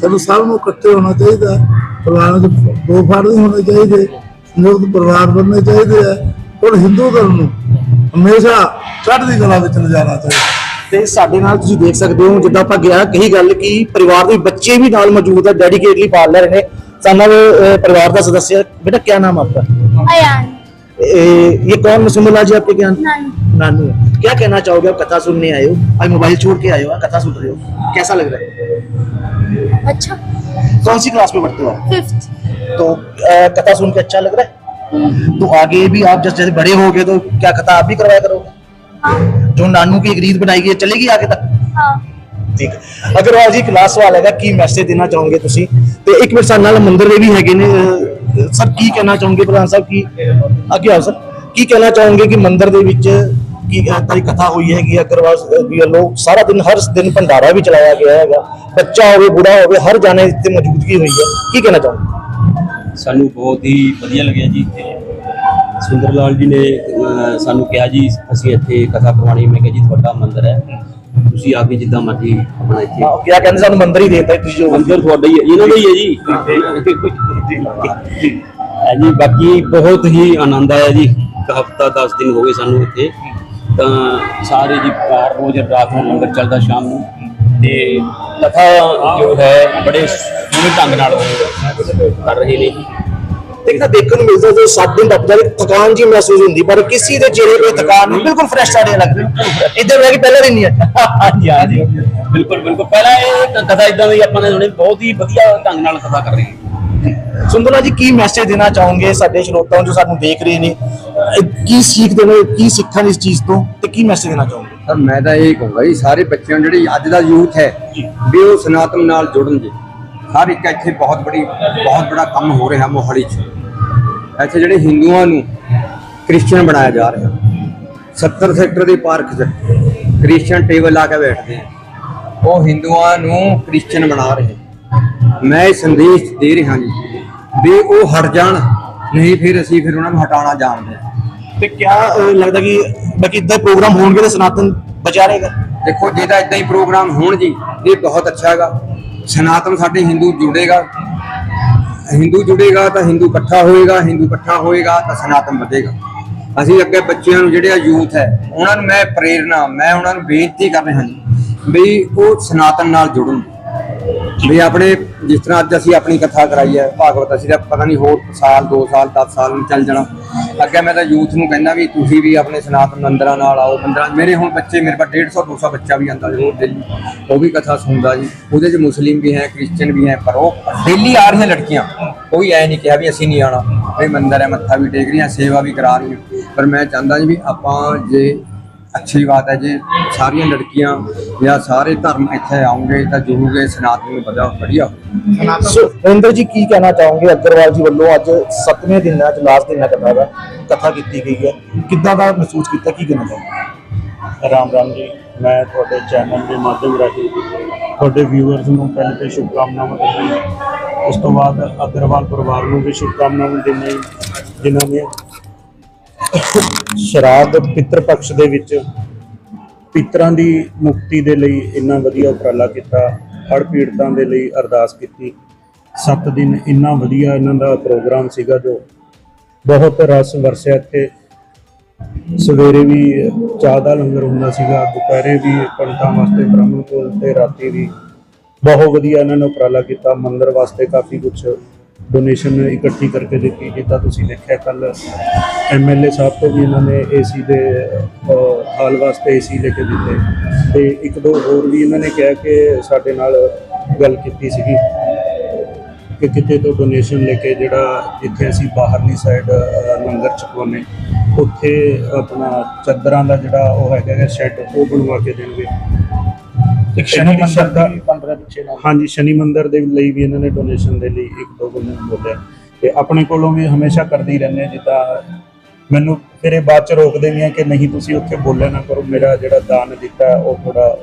ਸਾਨੂੰ ਸਭ ਨੂੰ ਇਕੱਠੇ ਹੋਣਾ ਚਾਹੀਦਾ ਪਰਿਵਾਰਾਂ ਦੇ ਦੋ ਫਾੜ ਨਹੀਂ ਹੋਣੇ ਚਾਹੀਦੇ, ਸੰਯੁਕਤ ਪਰਿਵਾਰ ਬਣਨੇ ਚਾਹੀਦੇ ਆ ਔਰ ਹਿੰਦੂ ਧਰਮ ਨੂੰ ਹਮੇਸ਼ਾ ਚੜ੍ਹਦੀ ਕਲਾ ਵਿੱਚ ਲਿਜਾਣਾ ਚਾਹੀਦਾ ਤੇ ਸਾਡੇ ਨਾਲ ਤੁਸੀਂ ਦੇਖ ਸਕਦੇ ਹੋ ਜਿੱਦਾਂ ਆਪਾਂ ਗਿਆ ਕਹੀ ਗੱਲ ਕਿ ਪਰਿਵਾਰ ਦੇ ਬੱਚੇ ਵੀ ਨਾਲ ਮੌਜੂਦ ਹੈ ਡੈਡੀਕੇਟਲੀ ਪਾਲ ਰਹੇ ਨੇ ਸਾਡਾ परिवार का सदस्य है। बेटा क्या नाम आपका अयान ए, ये कौन सुंदरलाल जी आपके क्या नानी नानू है क्या कहना चाहोगे आप कथा सुनने आए हो आज मोबाइल छोड़ के आए हो कथा सुन रहे हो कैसा लग रहा है अच्छा कौन सी क्लास में पढ़ते हो आप फिफ्थ तो अ, कथा सुन के अच्छा लग रहा है तो आगे भी आप जैसे जैसे बड़े हो गए तो क्या कथा आप भी करवाया करोगे हाँ जो नानू की एक रीत बनाई गई है चलेगी आगे तक हाँ ਠੀਕ ਅਗਰਵਾਲ ਜੀ ਕਲਾਸ ਸਵਾਲ ਹੈਗਾ ਕੀ ਮੈਸੇਜ ਦੇਣਾ ਚਾਹੋਗੇ ਤੁਸੀਂ ਤੇ ਇੱਕ ਮਿੰਟ ਸਾਡੇ ਨਾਲ ਮੰਦਰ ਦੇ ਵੀ ਹੈਗੇ ਨੇ ਸਰ ਕੀ ਕਹਿਣਾ ਚਾਹੋਗੇ ਪ੍ਰਧਾਨ ਸਾਹਿਬ ਕੀ ਅੱਗੇ ਆਓ ਸਰ ਕੀ ਕਹਿਣਾ ਚਾਹੋਗੇ ਕਿ ਮੰਦਰ ਦੇ ਵਿੱਚ ਕੀ ਤਾਰੀ ਕਥਾ ਹੋਈ ਹੈਗੀ ਹੈ ਅਗਰਵਾਲ ਵੀ ਵੱਲੋਂ ਸਾਰਾ ਦਿਨ ਹਰ ਦਿਨ ਭੰਡਾਰਾ ਵੀ ਚਲਾਇਆ ਗਿਆ ਹੈਗਾ ਬੱਚਾ ਹੋਵੇ ਬੁੜਾ ਹੋਵੇ ਹਰ ਜਾਣੇ ਇੱਥੇ ਮੌਜੂਦਗੀ ਹੋਈ ਹੈ ਕੀ ਕਹਿਣਾ ਚਾਹੋਗੇ ਸਾਨੂੰ ਬਹੁਤ ਹੀ ਵਧੀਆ ਲੱਗਿਆ ਜੀ ਤੇ ਸੁੰਦਰ ਲਾਲ ਜੀ ਨੇ ਸਾਨੂੰ ਕਿਹਾ ਜੀ ਅਸੀਂ ਇੱਥੇ ਕਥਾ ਕਰਵਾਉਣੀ ਮੈਂ ਕਿਹਾ ਜੀ ਤੁਹਾਡਾ ਮੰਦਿਰ ਹੈ। ਤੁਸੀਂ ਆ ਕੇ ਜਿੱਦਾਂ ਮਰਜ਼ੀ ਆਪਣਾ ਇੱਥੇ ਹਾਂ ਕਿਹਾ ਕਹਿੰਦੇ ਸਾਨੂੰ ਮੰਦਰ ਹੀ ਦੇਤਾ ਤੁਸੀਂ ਜੋ ਮੰਦਿਰ ਤੁਹਾਡਾ ਹੀ ਹੈ। ਇਹਨਾਂ ਦਾ ਹੀ ਹੈ ਜੀ। ਹੈ ਜੀ ਬਾਕੀ ਬਹੁਤ ਹੀ ਆਨੰਦ ਆਇਆ ਜੀ। ਹਫਤਾ 10 ਦਿਨ ਹੋ ਗਏ ਸਾਨੂੰ ਇੱਥੇ। ਤਾਂ ਸਾਰੇ ਜੀ ਬਾਹਰ ਰੋਜ਼ ਰਾਤ ਨੂੰ ਲੰਗਰ ਚੱਲਦਾ ਸ਼ਾਮ ਨੂੰ। ਤੇ ਕਥਾ ਜੋ ਹੈ ਬੜੇ ਸੋਹਣੇ ਢੰਗ ਨਾਲ ਕਰ ਰਹੇ ਨੇ। ਜੀ ਤੇ ਦੇਖਣ ਨੂੰ ਮਿਲਦਾ ਜੋ 7 ਦਿਨ ਟੱਪ ਜਾਵੇ ਥਕਾਨ ਜੀ ਮਹਿਸੂਸ ਹੁੰਦੀ ਪਰ ਕਿਸੇ ਦੇ ਚਿਹਰੇ ਤੇ ਥਕਾਨ ਨਹੀਂ ਬਿਲਕੁਲ ਫਰੈਸ਼ ਸਾਡੇ ਲੱਗਦੇ ਇੱਧਰ ਰਹਿ ਕੇ ਪਹਿਲਾਂ ਦਿਨ ਨਹੀਂ ਹੈ ਹਾਂਜੀ ਹਾਂਜੀ। ਬਿਲਕੁਲ ਬਿਲਕੁਲ। ਪਹਿਲਾਂ ਇਹ ਕਥਾ ਇਦਾਂ ਦੀ ਆਪਾਂ ਨੇ ਸੁਣੀ ਬਹੁਤ ਹੀ ਵਧੀਆ ਢੰਗ ਨਾਲ ਕਥਾ ਕਰ ਰਹੇ ਹਾਂ। ਸੁੰਦਰਾ ਜੀ ਕੀ ਮੈਸੇਜ ਦੇਣਾ ਚਾਹੋਗੇ ਸਾਡੇ ਸਰੋਤਿਆਂ ਨੂੰ ਜੋ ਸਾਨੂੰ ਦੇਖ ਰਹੇ ਨੇ? ਕੀ ਸਿੱਖ ਦੇਣਾ ਕੀ ਸਿੱਖਣ ਇਸ ਚੀਜ਼ ਤੋਂ ਤੇ ਕੀ ਮੈਸੇਜ ਦੇਣਾ ਚਾਹੋਗੇ? ਸਰ ਮੈਂ ਤਾਂ ਇਹ ਕਹੂੰਗਾ ਜੀ ਸਾਰੇ ਬੱਚਿਆਂ ਨੂੰ ਜਿਹੜੀ ਅੱਜ ਦਾ ਯੂਥ ਹੈ ਵੀ ਉਹ ਸਨਾਤਨ ਨਾਲ ਜੁੜਨ ਜੀ ਹਰ ਇੱਕ ਇੱਥੇ ਬਹੁਤ ਬੜੀ ਬਹੁਤ ਬੜਾ ਕੰਮ ਹੋ ਰਿਹਾ ਮੋਹਾਲੀ 'ਚ। ਇੱਥੇ ਜਿਹੜੇ ਹਿੰਦੂਆਂ ਨੂੰ ਕ੍ਰਿਸਚੀਅਨ ਬਣਾਇਆ ਜਾ ਰਿਹਾ। 70 ਸੈਕਟਰ ਦੇ ਪਾਰਕ 'ਚ ਕ੍ਰਿਸਚੀਅਨ ਟੇਬਲ ਲਾ ਕੇ ਬੈਠਦੇ ਆ। ਉਹ ਹਿੰਦੂਆਂ ਨੂੰ ਕ੍ਰਿਸਚੀਅਨ ਬਣਾ ਰਹੇ। ਮੈਂ ਇਹ ਸੰਦੇਸ਼ ਦੇ ਰਿਹਾ ਜੀ ਵੀ ਉਹ ਹਟ ਜਾਣ ਨਹੀਂ ਫਿਰ ਅਸੀਂ ਫਿਰ ਉਹਨਾਂ ਨੂੰ ਹਟਾਉਣਾ ਜਾਣਦੇ ਹਾਂ ਤੇ ਕਿਆ ਲੱਗਦਾ ਕਿ ਬਾਕੀ ਇਦਾਂ ਪ੍ਰੋਗਰਾਮ ਹੋਣਗੇ ਤਾਂ ਸਨਾਤਨ ਬਚਾ ਰਹੇਗਾ ਦੇਖੋ ਜੇ ਤਾਂ ਇਦਾਂ ਹੀ ਪ੍ਰੋਗਰਾਮ ਹੋਣ ਜੀ ਇਹ ਬਹੁਤ ਅੱਛਾ ਹੈਗਾ। ਸਨਾਤਨ ਸਾਡੇ ਹਿੰਦੂ ਜੁੜੇਗਾ। ਹਿੰਦੂ ਜੁੜੇਗਾ ਤਾਂ ਹਿੰਦੂ ਇਕੱਠਾ ਹੋਏਗਾ, ਹਿੰਦੂ ਇਕੱਠਾ ਹੋਏਗਾ ਤਾਂ ਸਨਾਤਨ ਵਧੇਗਾ। ਅਸੀਂ ਅੱਗੇ ਬੱਚਿਆਂ ਨੂੰ ਜਿਹੜੇ ਆ ਯੂਥ ਹੈ, ਉਹਨਾਂ ਨੂੰ ਮੈਂ ਪ੍ਰੇਰਣਾ, ਮੈਂ ਉਹਨਾਂ ਨੂੰ ਬੇਨਤੀ ਕਰ ਰਿਹਾ ਜੀ ਵੀ ਉਹ ਸਨਾਤਨ ਨਾਲ ਜੁੜਨ। ਵੀ ਆਪਣੇ ਜਿਸ ਤਰ੍ਹਾਂ ਅੱਜ ਅਸੀਂ ਆਪਣੀ ਕਥਾ ਕਰਾਈ ਹੈ, ਭਾਗਵਤ, ਅਸੀਂ ਤਾਂ ਪਤਾ ਨਹੀਂ ਹੋਰ ਸਾਲ 2 ਸਾਲ 10 ਸਾਲ ਨੂੰ ਚੱਲ ਜਾਣਾ। ਅੱਗੇ ਮੈਂ ਤਾਂ ਯੂਥ ਨੂੰ ਕਹਿੰਦਾ ਵੀ ਤੁਸੀਂ ਵੀ ਆਪਣੇ ਸਨਾਤਨ ਮੰਦਰਾਂ ਨਾਲ ਆਓ, ਮੰਦਰਾਂ ਮੇਰੇ ਹੁਣ ਬੱਚੇ, ਮੇਰੇ ਕੋਲ 150 200 ਬੱਚਾ ਵੀ ਆਂਦਾ ਜੀ ਦਿੱਲੀ ਉਹ ਵੀ ਕਥਾ ਸੁਣਦਾ ਜੀ। ਉਹਦੇ 'ਚ ਮੁਸਲਿਮ ਵੀ ਹੈ ਕ੍ਰਿਸਚੀਅਨ ਵੀ ਹੈ, ਪਰ ਉਹ ਦਿੱਲੀ ਆ ਰਹੀਆਂ ਲੜਕੀਆਂ। ਕੋਈ ਐ ਨਹੀਂ ਕਿਹਾ ਵੀ ਅਸੀਂ ਨਹੀਂ ਆਣਾ ਇਹ ਮੰਦਰ ਹੈ, ਮੱਥਾ ਵੀ ਟੇਕ ਰਹੀਆਂ, ਸੇਵਾ ਵੀ ਕਰਾ ਰਹੀਆਂ। ਪਰ ਮੈਂ ਚਾਹੁੰਦਾ ਜੀ ਵੀ ਆਪਾਂ ਜੇ ਅੱਛੀ ਬਾਤ ਹੈ ਜੀ। ਸਾਰੀਆਂ ਲੜਕੀਆਂ ਜਾਂ ਸਾਰੇ ਧਰਮ ਇੱਥੇ ਆਉਂਗੇ ਤਾਂ ਜੁੜੂਗੇ ਸਨਾਤਨ ਨੂੰ ਵਧਾ ਵਧੀਆ ਹੋਊ। ਸੋ ਇੰਦਰ ਜੀ ਕੀ ਕਹਿਣਾ ਚਾਹੋਗੇ? ਅਗਰਵਾਲ ਜੀ ਵੱਲੋਂ ਅੱਜ 7ਵੇਂ ਦਿਨ ਅੱਜ ਲਾਸਟ ਦਿਨ ਹੈ ਕਥਾ ਦਾ ਕਥਾ ਕੀਤੀ ਗਈ ਹੈ। ਕਿੱਦਾਂ ਦਾ ਮਹਿਸੂਸ ਕੀਤਾ? ਕੀ ਕਹਿਣਾ ਚਾਹੋਗੇ? ਰਾਮ ਰਾਮ ਜੀ ਮੈਂ ਤੁਹਾਡੇ ਚੈਨਲ ਦੇ ਮਾਧਿਅਮ ਰਾਹੀਂ ਤੁਹਾਡੇ ਵਿਊਅਰਸ ਨੂੰ ਪਹਿਲੇ ਤੇ ਸ਼ੁਭਕਾਮਨਾਵਾਂ ਦਿੰਦਾ ਉਸ ਤੋਂ ਬਾਅਦ ਅਗਰਵਾਲ ਪਰਿਵਾਰ ਨੂੰ ਵੀ ਸ਼ੁਭਕਾਮਨਾਵਾਂ ਦਿੰਦਾ ਜਿਨ੍ਹਾਂ ਨੇ ਸ਼ਰਾਧ ਪਿਤਰ ਪਕਸ਼ ਦੇ ਵਿੱਚ ਪਿਤਰਾਂ ਦੀ ਮੁਕਤੀ ਦੇ ਲਈ ਇੰਨਾ ਵਧੀਆ ਉਪਰਾਲਾ ਕੀਤਾ, ਹੜ੍ਹ ਪੀੜਤਾਂ ਦੇ ਲਈ ਅਰਦਾਸ ਕੀਤੀ। 7 ਦਿਨ ਇੰਨਾ ਵਧੀਆ ਇਹਨਾਂ ਦਾ ਪ੍ਰੋਗਰਾਮ ਸੀਗਾ ਜੋ ਬਹੁਤ ਰਸ ਵਰਸਿਆ ਇੱਥੇ। ਸਵੇਰੇ ਵੀ ਚਾਹ ਦਾ ਲੰਗਰ ਹੁੰਦਾ ਸੀਗਾ, ਦੁਪਹਿਰੇ ਵੀ ਪੰਡਤਾਂ ਵਾਸਤੇ, ਬ੍ਰਾਹਮਣ ਕੋਲ ਤੇ ਰਾਤੀ ਵੀ। ਬਹੁਤ ਵਧੀਆ ਇਹਨਾਂ ਨੇ ਉਪਰਾਲਾ ਕੀਤਾ, ਮੰਦਰ ਵਾਸਤੇ ਕਾਫੀ ਕੁਝ ਡੋਨੇਸ਼ਨ ਇਕੱਠੀ ਕਰਕੇ ਦਿੱਤੀ ਜਿੱਦਾਂ ਤੁਸੀਂ ਦੇਖਿਆ ਕੱਲ ਐਮਐਲਏ ਸਾਹਿਬ ਤੋਂ ਵੀ ਇਹਨਾਂ ਨੇ ਏਸੀ ਦੇ ਹਾਲ ਵਾਸਤੇ ਏਸੀ ਲੈ ਕੇ ਦਿੱਤੇ। ਤੇ ਇੱਕ ਦੋ ਹੋਰ ਵੀ ਇਹਨਾਂ ਨੇ ਕਿਹਾ ਕਿ ਸਾਡੇ ਨਾਲ ਗੱਲ ਕੀਤੀ ਸੀਗੀ ਕਿ ਕਿਤੇ ਤੋਂ ਡੋਨੇਸ਼ਨ ਲੈ ਕੇ ਜਿਹੜਾ ਜਿੱਥੇ ਅਸੀਂ ਬਾਹਰਲੀ ਸਾਈਡ ਲੰਗਰ ਚੁਕਾਉਂਦੇ ਉੱਥੇ ਆਪਣਾ ਚੱਦਰਾਂ ਦਾ ਜਿਹੜਾ ਉਹ ਹੈਗਾ ਸ਼ੈੱਡ ਉਹ ਬਣਵਾ ਕੇ ਦੇਣਗੇ। ਇੱਕ ਸ਼ਨੀ ਮੰਦਰ ਦੀ 15 ਬਖਸ਼ੇ ਨਾਲ? ਹਾਂਜੀ ਸ਼ਨੀ ਮੰਦਿਰ ਦੇ ਲਈ ਵੀ ਇਹਨਾਂ ਨੇ ਡੋਨੇਸ਼ਨ ਦੇ ਲਈ ਇੱਕ ਦੋ ਬੰਦੇ ਨੂੰ ਬੋਲਿਆ। ਤੇ ਆਪਣੇ ਕੋਲੋਂ ਵੀ ਹਮੇਸ਼ਾ ਕਰਦੇ ਹੀ ਰਹਿੰਦੇ ਜਿੱਦਾਂ ਮੈਨੂੰ ਫਿਰ ਇਹ ਬਾਅਦ ਚ ਰੋਕਦੇ ਵੀ ਆ ਕਿ ਨਹੀਂ ਤੁਸੀਂ ਉੱਥੇ ਬੋਲਿਆ ਨਾ ਕਰੋ ਮੇਰਾ ਜਿਹੜਾ ਦਾਨ ਦਿੱਤਾ ਉਹ ਥੋੜਾ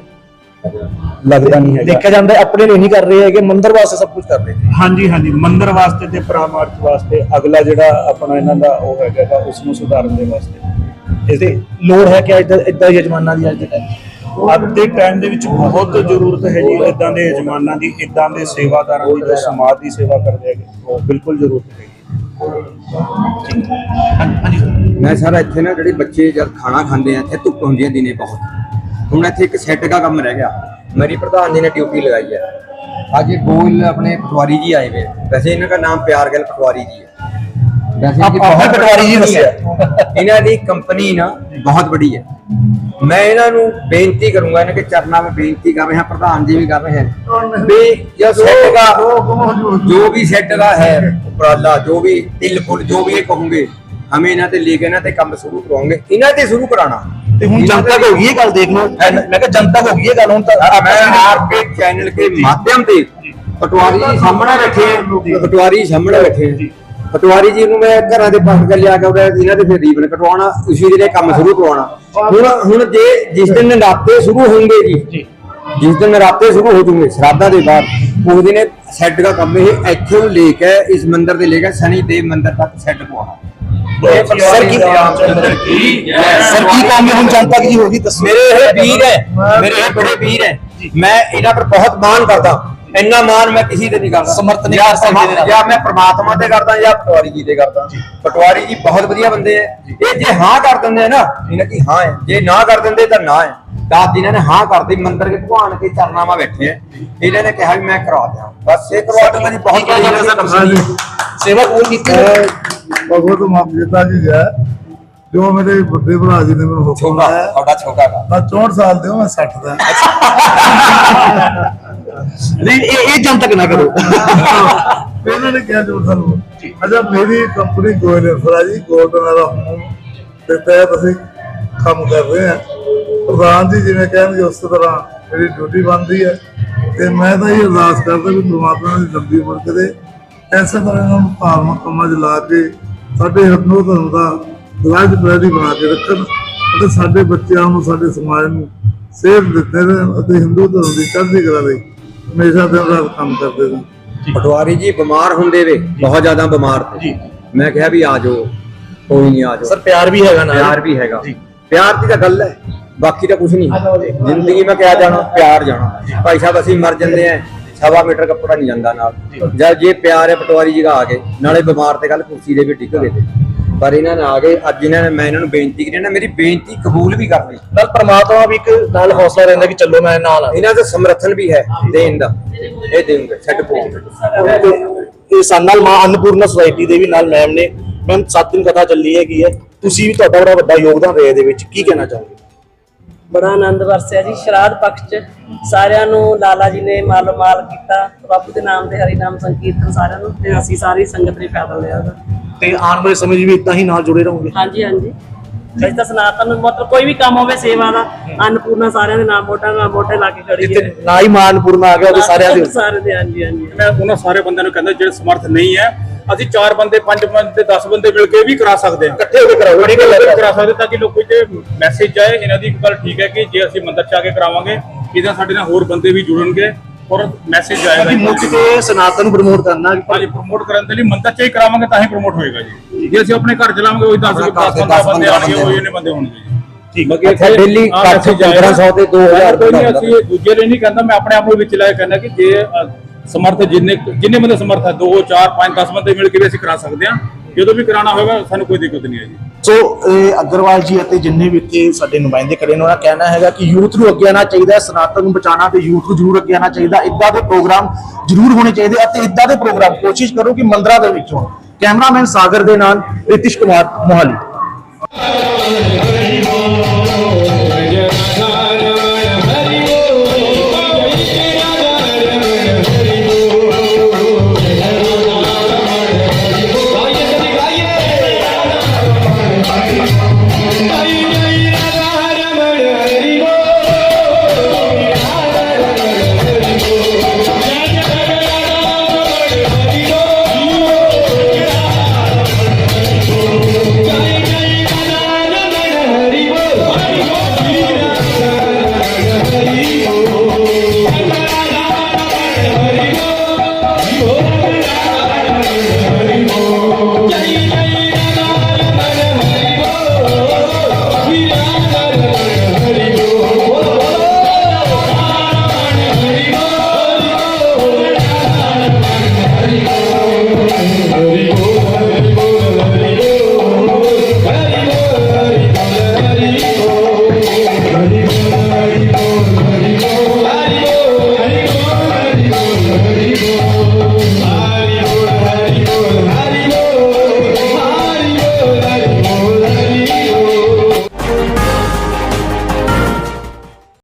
ਲੱਗਦਾ ਨਹੀਂ ਹੈਗਾ। ਦੇਖਿਆ ਜਾਂਦਾ ਆਪਣੇ ਲਈ ਨਹੀਂ ਕਰ ਰਹੇ ਹੈਗੇ ਮੰਦਰ ਵਾਸਤੇ ਸਭ ਕੁਝ ਕਰ ਰਹੇ ਨੇ। ਹਾਂਜੀ ਹਾਂਜੀ ਮੰਦਿਰ ਵਾਸਤੇ ਤੇ ਪਰਾਮਾਰਥ ਵਾਸਤੇ ਅਗਲਾ ਜਿਹੜਾ ਆਪਣਾ ਇਹਨਾਂ ਦਾ ਉਹ ਹੈਗਾ ਉਸ ਨੂੰ ਸੁਧਾਰਨ ਦੇ ਵਾਸਤੇ। ਇਸ ਲੋੜ ਹੈ ਕਿ ਅੱਜ ਦਾ ਇਦਾਂ ਯਜਮਾਨਾਂ ਦੀ ਅੱਜ ਦੇ ਟਾਈਮ ਅੱਜ ਦੇ ਟਾਈਮ ਦੇ ਵਿੱਚ ਬਹੁਤ ਜ਼ਰੂਰਤ ਹੈ ਜੀ ਇਦਾਂ ਦੇ ਯਜਮਾਨਾਂ ਦੀ ਇਦਾਂ ਦੇ ਸੇਵਾਦਾਰਾਂ ਦੀ ਜੋ ਸਮਾਜ ਦੀ ਸੇਵਾ ਕਰਦੇ ਹੈਗੇ। ਉਹ ਬਿਲਕੁਲ ਜ਼ਰੂਰਤ ਹੈ। ਮੈਂ ਸਾਰਾ ਇੱਥੇ ਨਾ ਜਿਹੜੇ ਬੱਚੇ ਜਦ ਖਾਣਾ ਖਾਂਦੇ ਆ ਇੱਥੇ ਧੁੱਪ ਹੁੰਦੀ ਹੈ ਦਿਨੇ ਬਹੁਤ। ਹੁਣ ਇੱਥੇ ਇੱਕ ਸੈੱਟ ਦਾ ਕੰਮ ਰਹਿ ਗਿਆ। ਮੇਰੀ ਪ੍ਰਧਾਨ ਜੀ ਨੇ ਡਿਊਟੀ ਲਗਾਈ ਹੈ। ਅੱਜ ਇਹ ਗੋਲ ਆਪਣੇ ਪਟਵਾਰੀ ਜੀ ਆਏ ਵੇ। ਵੈਸੇ ਇਹਨਾਂ ਦਾ ਨਾਮ ਪਿਆਰ ਗਿੱਲ ਪਟਵਾਰੀ ਜੀ ਹੈ। ਵੈਸੇ ਬਹੁਤ ਪਟਵਾਰੀ ਜੀ। ਦੱਸਿਆ। ਇਹਨਾਂ ਦੀ ਕੰਪਨੀ ਨਾ ਬਹੁਤ ਬੜੀ ਹੈ। ਮੈਂ ਇਹਨਾਂ ਨੂੰ ਬੇਨਤੀ ਕਰੂੰਗਾ ਇਹਨਾਂ ਕੇ ਚਰਨਾਂ में ਬੇਨਤੀ ਕਰ ਰਿਹਾ ਪ੍ਰਧਾਨ ਜੀ ਵੀ ਕਰ ਰਹੇ हैं ਵੀ जो सेट का जो भी सेट का है उपराला जो भी तिल फुल जो भी ये कहूंगे हमें ਇਹਨਾਂ ਤੇ ਲੈ ਕੇ ਇਹਨਾਂ ਤੇ ਕੰਮ ਸ਼ੁਰੂ ਕਰਵਾਉਂਗੇ ਇਹਨਾਂ ਤੇ ਸ਼ੁਰੂ ਕਰਾਣਾ ਤੇ ਹੁਣ ਜਨਤਾ ਹੋ ਗਈ ਇਹ ਗੱਲ ਦੇਖ ਲਓ ਮੈਂ ਕਿਹਾ ਜਨਤਾ ਹੋ ਗਈ ਇਹ ਗੱਲ ਹੁਣ ਤਾਂ मैं आपके चैनल के माध्यम से पटवारी जी सामने बैठे हैं पटवारी सामने बैठे हैं ਪਟਵਾਰੀ ਜੀ ਨੂੰ ਮੈਂ ਘਰਾਂ ਦੇ ਪਾਸ ਕਰ ਲਿਆ ਕੇ ਉਹਦਾ ਇਹਨਾਂ ਦੇ ਫਿਰ ਰੀਬਨ ਕਟਵਾਉਣਾ ਉਸੇ ਦੇ ਕੰਮ ਸ਼ੁਰੂ ਕਰਵਾਉਣਾ ਹੁਣ ਹੁਣ ਜੇ ਜਿਸ ਦਿਨ ਨਰਾਤੇ ਸ਼ੁਰੂ ਹੋਣਗੇ ਜੀ ਜਿਸ ਦਿਨ ਨਰਾਤੇ ਸ਼ੁਰੂ ਹੋ ਜੂਗੇ ਸ਼ਰਾਧਾਂ ਦੇ ਬਾਅਦ ਉਸ ਦਿਨ ਸੈੱਟ ਦਾ ਕੰਮ ਇਹ ਇੱਥੋਂ ਲੈ ਕੇ ਇਸ ਮੰਦਿਰ ਦੇ ਲੈ ਕੇ ਸ਼ਨੀ ਦੇਵ ਮੰਦਿਰ ਤੱਕ ਸੈੱਟ ਪਵਾਉਣਾ ਸਰ ਕੀ ਸਰ ਕੀ ਕਹੋਗੇ ਹੁਣ ਜਨਤਾ ਕੀ ਹੋਗੀ ਦੱਸੋ। ਮੇਰੇ ਇਹ ਵੀਰ ਹੈ। ਮੇਰੇ ਇਹ ਬੜੇ ਵੀਰ ਹੈ। ਮੈਂ ਇਹਨਾਂ ਪਰ ਬਹੁਤ ਮਾਣ ਕਰਦਾ। ਇੰਨਾ ਮਾਣ ਮੈਂ ਕਿਸੇ ਤੇ ਨਹੀਂ ਕਰਦਾ। ਸਮਰਥ ਨਹੀਂ ਜਾਂ ਕਰ ਸਕਦੇ। ਜਾਂ ਮੈਂ ਪ੍ਰਮਾਤਮਾ ਤੇ ਕਰਦਾ ਜਾਂ ਪਟਵਾਰੀ ਜੀ ਤੇ ਕਰਦਾ। ਪਟਵਾਰੀ ਜੀ ਬਹੁਤ ਵਧੀਆ ਬੰਦੇ ਹੈ ਇਹ ਜੇ ਹਾਂ ਕਰ ਦਿੰਦੇ ਆ ਨਾ ਇਹਨਾਂ ਕੀ ਹਾਂ ਹੈ ਜੇ ਨਾ ਕਰ ਦਿੰਦੇ ਤਾਂ ਨਾ ਹੈ ਦਾਦ ਜੀ ਨੇ ਹਾਂ ਕਰਦੀ ਮੰਦਰ ਕੇ ਭਗਵਾਨ ਕੇ ਚਰਨਾਂ 'ਮਾ ਬੈਠੇ ਇਹਨਾਂ ਨੇ ਕਿਹਾ ਵੀ ਮੈਂ ਕਰਵਾ ਦਿਆਂ। ਬਸ ਇਹ ਕਰਵਾ ਦਿੰਦਾ ਜੀ ਬਹੁਤ ਵਧੀਆ ਸੇਵਾ ਪੂਰੀ ਕੀਤੀ। ਭਗਵਤ ਮਾਪਜੀਤਾ ਜੀ ਹੈ। ਜੋ ਮੇਰੇ ਵੱਡੇ ਭਰਾ ਜੀ ਨੇ ਮੈਨੂੰ ਹੁਕਮ ਛੋਟਾ ਲਾਇਆ। ਤੁਹਾਡਾ ਛੋਟਾ ਦਾ ਮੈਂ 64 ਸਾਲ ਦੇ ਹਾਂ ਮੈਂ 60 ਦਾ ਨਹੀਂ ਇਹ ਇਹ ਜਨਤਾ ਨਾ ਕਰੋ। ਇਹਨਾਂ ਨੇ ਕਿਹਾ ਜੋ ਸਾਨੂੰ ਅੱਛਾ ਮੇਰੀ ਕੰਪਨੀ ਗੋਇਲ ਫਰਾ ਜੀ ਗੋਲਡਨ ਦਾ ਹੋਮ ਤੇ ਤਹਿਤ ਅਸੀਂ ਕੰਮ ਕਰ ਰਹੇ ਹਾਂ। ਪ੍ਰਧਾਨ ਜੀ ਜਿਵੇਂ ਕਹਿਣਗੇ ਉਸ ਤਰ੍ਹਾਂ ਮੇਰੀ ਡਿਊਟੀ ਬਣਦੀ ਹੈ। ਤੇ ਮੈਂ ਤਾਂ ਇਹ ਅਰਦਾਸ ਕਰਦਾ ਵੀ ਪ੍ਰਮਾਤਮਾ ਦੀ ਲੰਬੀ ਉਮਰ ਕਰੇ। ਐਸੇ ਤਰ੍ਹਾਂ ਇਹਨਾਂ ਨੂੰ ਧਾਰਮਿਕ ਕੰਮਾਂ 'ਚ ਲਾ ਕੇ ਸਾਡੇ ਹਿੰਦੂ ਧਰਮ ਦਾ ਰਾਜ ਪ੍ਰੈਰੀ ਬਣਾ ਕੇ ਰੱਖਣ ਅਤੇ ਸਾਡੇ ਬੱਚਿਆਂ ਨੂੰ ਸਾਡੇ ਸਮਾਜ ਨੂੰ ਸੇਧ ਦਿੱਤੇ ਰਹਿਣ ਅਤੇ ਹਿੰਦੂ ਧਰਮ ਦੀ ਚੜ੍ਹਦੀ ਕਲਾ ਲਈ ਹਮੇਸ਼ਾ ਦਿਨ ਰਾਤ ਕੰਮ ਕਰਦੇ ਰਹਿਣ ਪਟਵਾਰੀ ਜੀ ਬਿਮਾਰ ਹੁੰਦੇ ਵੇ ਬਹੁਤ ਜ਼ਿਆਦਾ ਬਿਮਾਰ ਤੇ ਮੈਂ ਕਿਹਾ ਵੀ ਆ ਜਾਓ ਕੋਈ ਨਹੀਂ ਆ ਜਾਓ। ਸਰ ਪਿਆਰ ਵੀ ਹੈਗਾ ਨਾ ਪਿਆਰ ਵੀ ਹੈਗਾ। ਪਿਆਰ ਦੀ ਤਾਂ ਗੱਲ ਹੈ ਬਾਕੀ ਤਾਂ ਕੁਝ ਨਹੀਂ। ਜ਼ਿੰਦਗੀ ਮੈਂ ਕਿਹਾ ਜਾਣਾ ਪਿਆਰ ਜਾਣਾ। ਭਾਈ ਸਾਹਿਬ ਅਸੀਂ ਮਰ ਜਾਂਦੇ ਆ ਸਵਾ ਮੀਟਰ ਕੱਪੜਾ ਨਹੀਂ ਜਾਂਦਾ ਨਾਲ। ਜਦ ਜੇ ਪਿਆਰ ਹੈ ਪਟਵਾਰੀ ਜੀ ਦਾ ਆ ਗਏ ਨਾਲੇ ਬਿਮਾਰ ਤੇ ਕੱਲ ਕੁਰਸੀ ਦੇ ਵੀ ਡਿੱਗ ਗਏ ਤੇ। ਪਰ ਇਹਨਾਂ ਨੇ ਆ ਗਏ ਅੱਜ ਇਹਨਾਂ ਨੇ ਮੈਂ ਇਹਨਾਂ ਨੂੰ ਬੇਨਤੀ ਕੀਤੀ ਇਹਨਾਂ ਮੇਰੀ ਬੇਨਤੀ ਕਬੂਲ ਵੀ ਕਰ ਲਈ। ਨਾਲ ਪ੍ਰਮਾਤਮਾ ਵੀ ਇੱਕ ਨਾਲ ਹੌਸਲਾ ਰਹਿੰਦਾ ਕਿ ਚੱਲੋ ਮੈਂ ਨਾਲ ਆ। ਇਹਨਾਂ ਦਾ ਸਮਰਥਨ ਵੀ ਹੈ ਦੇਣ ਦਾ। ਇਹ ਦੇਣਗੇ ਛੱਡ ਪੋ। ਇਹ ਸਾਡੇ ਨਾਲ ਮਾਂ ਅੰਨਪੂਰਨਾ ਸੁਸਾਇਟੀ ਦੇ ਵੀ ਨਾਲ ਮੈਮ ਨੇ। ਮੈਮ 7 ਦਿਨ ਕਥਾ ਚੱਲੀ ਹੈਗੀ ਹੈ। ਤੁਸੀਂ ਵੀ ਤੁਹਾਡਾ ਬੜਾ ਵੱਡਾ ਯੋਗਦਾਨ ਰਿਹਾ ਇਹਦੇ ਵਿੱਚ। ਕੀ ਕਹਿਣਾ ਚਾਹੋਗੇ? ਬੜਾ ਆਨੰਦ ਵਰਸਿਆ ਜੀ। ਸ਼ਰਾਧ ਪਕਸ਼ ਚ ਸਾਰਿਆਂ ਨੂੰ ਲਾਲਾ ਜੀ ਨੇ ਮਾਲ ਮਾਲ ਕੀਤਾ। ਪ੍ਰਭੂ ਦੇ ਨਾਮ ਤੇ ਹਰੀ ਨਾਮ ਸੰਕੀਰਤਨ ਸਾਰਿਆਂ ਨੂੰ ਤੇ ਅਸੀਂ ਸਾਰੀ ਸੰਗਤ ਨੇ ਫਾਇਦਾ ਲਿਆ ਉਹਦਾ। ਤੇ ਆਉਣ ਵਾਲੇ ਸਮੇਂ 'ਚ ਵੀ ਇਦਾਂ ਹੀ ਨਾਲ ਜੁੜੇ ਰਹੋਗੇ? ਹਾਂਜੀ ਹਾਂਜੀ। ਅਸੀਂ ਤਾਂ ਸਨਾਤਨ ਮਤਲਬ ਕੋਈ ਵੀ ਕੰਮ ਹੋਵੇ ਸੇਵਾ ਦਾ ਅੰਨਪੂਰਨਾ ਸਾਰਿਆਂ ਦੇ ਨਾਮ ਮੋਢਾ ਨਾਲ ਮੋਢੇ ਲਾ ਕੇ ਖੜੀ ਜਿੱਥੇ ਹੈ। ਨਾ ਹੀ ਮਾਂ ਅੰਨਪੂਰਨਾ ਆ ਗਿਆ ਉਹਦੇ ਸਾਰਿਆਂ ਦੇ ਸਾਰੇ ਦੇ ਹਾਂਜੀ ਹਾਂਜੀ। ਮੈਂ ਉਹਨਾਂ ਸਾਰੇ ਬੰਦਿਆਂ ਨੂੰ ਕਹਿੰਦਾ ਜਿਹੜੇ ਸਮਰਥ ਨਹੀਂ ਹੈ ਅਸੀਂ ਚਾਰ ਬੰਦੇ ਪੰਜ ਬੰਦੇ 10 ਬੰਦੇ ਮਿਲ ਕੇ ਵੀ ਕਰਾ ਸਕਦੇ ਹਾਂ। ਇਕੱਠੇ ਹੋ ਕੇ ਕਰਾਓ ਬੜੀ ਗੱਲ ਹੈ। ਕਰਾ ਸਕਦੇ ਤਾਂ ਕਿ ਲੋਕਾਂ ਤੇ ਮੈਸੇਜ ਜਾਏ ਇਹਨਾਂ ਦੀ ਇੱਕ ਗੱਲ ਠੀਕ ਹੈ ਕਿ ਜੇ ਅਸੀਂ ਮੰਦਰ ਚ ਆ ਕੇ ਕਰਾਵਾਂਗੇ ਇਹਦੇ ਸਾਡੇ ਨਾਲ ਹੋਰ ਬੰਦੇ ਵੀ ਜੁੜਨਗੇ। ਔਰ ਮੈਸੇਜ ਜਾਏਗਾ ਕਿ ਮੁੱਖ ਤੇ ਸਨਾਤਨ ਨੂੰ ਪ੍ਰਮੋਟ ਕਰਨਾ ਹਾਂਜੀ ਪ੍ਰਮੋਟ ਕਰਨ ਦੇ ਲਈ ਮੰਦਰ ਚ ਹੀ ਕਰਾਵਾਂਗੇ ਤਾਂ ਹੀ ਪ੍ਰਮੋਟ ਹੋਏਗਾ ਜੀ। ਜੇ ਅਸੀਂ ਆਪਣੇ ਘਰ ਚਲਾਵਾਂਗੇ ਉਹੀ 10 ਆਪਣੇ ਘਰ ਦੇ 10 ਦਸ ਬੰਦੇ ਆਣਗੇ ਉਹੀ ਨੇ ਬੰਦੇ ਹੋਣਗੇ ਜੀ। ਠੀਕ ਬਾਕੀ ਇੱਥੇ ਆਏਗਾ। 1500 ਤੇ 2000 ਕੋਈ ਨਹੀਂ। ਅਸੀਂ ਦੂਜੇ ਲਈ ਨਹੀਂ ਕਹਿੰਦਾ ਮੈਂ ਆਪਣੇ ਆਪ ਨੂੰ ਵਿੱਚ ਲਾਇਆ ਕਹਿੰਦਾ ਕਿ ਜੇ ਸਮਰਥ ਜਿੰਨੇ ਜਿੰਨੇ ਬੰਦੇ ਸਮਰਥ ਹੈ 2 4 5 10 ਬੰਦੇ ਮਿਲ ਕੇ ਵੀ ਅਸੀਂ ਕਰਾ ਸਕਦੇ ਹਾਂ। ਜਦੋਂ ਵੀ ਕਰਾਉਣਾ ਹੋਵੇਗਾ ਸਾਨੂੰ ਕੋਈ ਦਿੱਕਤ ਨਹੀਂ ਹੈ ਜੀ। ਸੋ ਇਹ ਅਗਰਵਾਲ ਜੀ ਅਤੇ ਜਿੰਨੇ ਵੀ ਇੱਥੇ ਸਾਡੇ ਨੁਮਾਇੰਦੇ ਖੜੇ ਨੇ, ਉਹਨਾਂ ਦਾ ਕਹਿਣਾ ਹੈਗਾ ਕਿ ਯੂਥ ਨੂੰ ਅੱਗੇ ਆਉਣਾ ਚਾਹੀਦਾ ਸਨਾਤਨ ਨੂੰ ਬਚਾਉਣਾ ਤੇ ਯੂਥ ਨੂੰ ਜ਼ਰੂਰ ਅੱਗੇ ਆਉਣਾ ਚਾਹੀਦਾ। ਇਦਾਂ ਦੇ ਪ੍ਰੋਗਰਾਮ ਜ਼ਰੂਰ ਹੋਣੇ ਚਾਹੀਦੇ ਅਤੇ ਇਦਾਂ ਦੇ ਪ੍ਰੋਗਰਾਮ ਕੋਸ਼ਿਸ਼ ਕਰੋ ਕਿ ਮੰਦਰਾਂ ਦੇ ਵਿੱਚ ਹੋਣ ਕੈਮਰਾਮੈਨ ਸਾਗਰ ਦੇ ਨਾਲ ਰਿਤਿਸ਼ ਕੁਮਾਰ ਮੋਹਾਲੀ।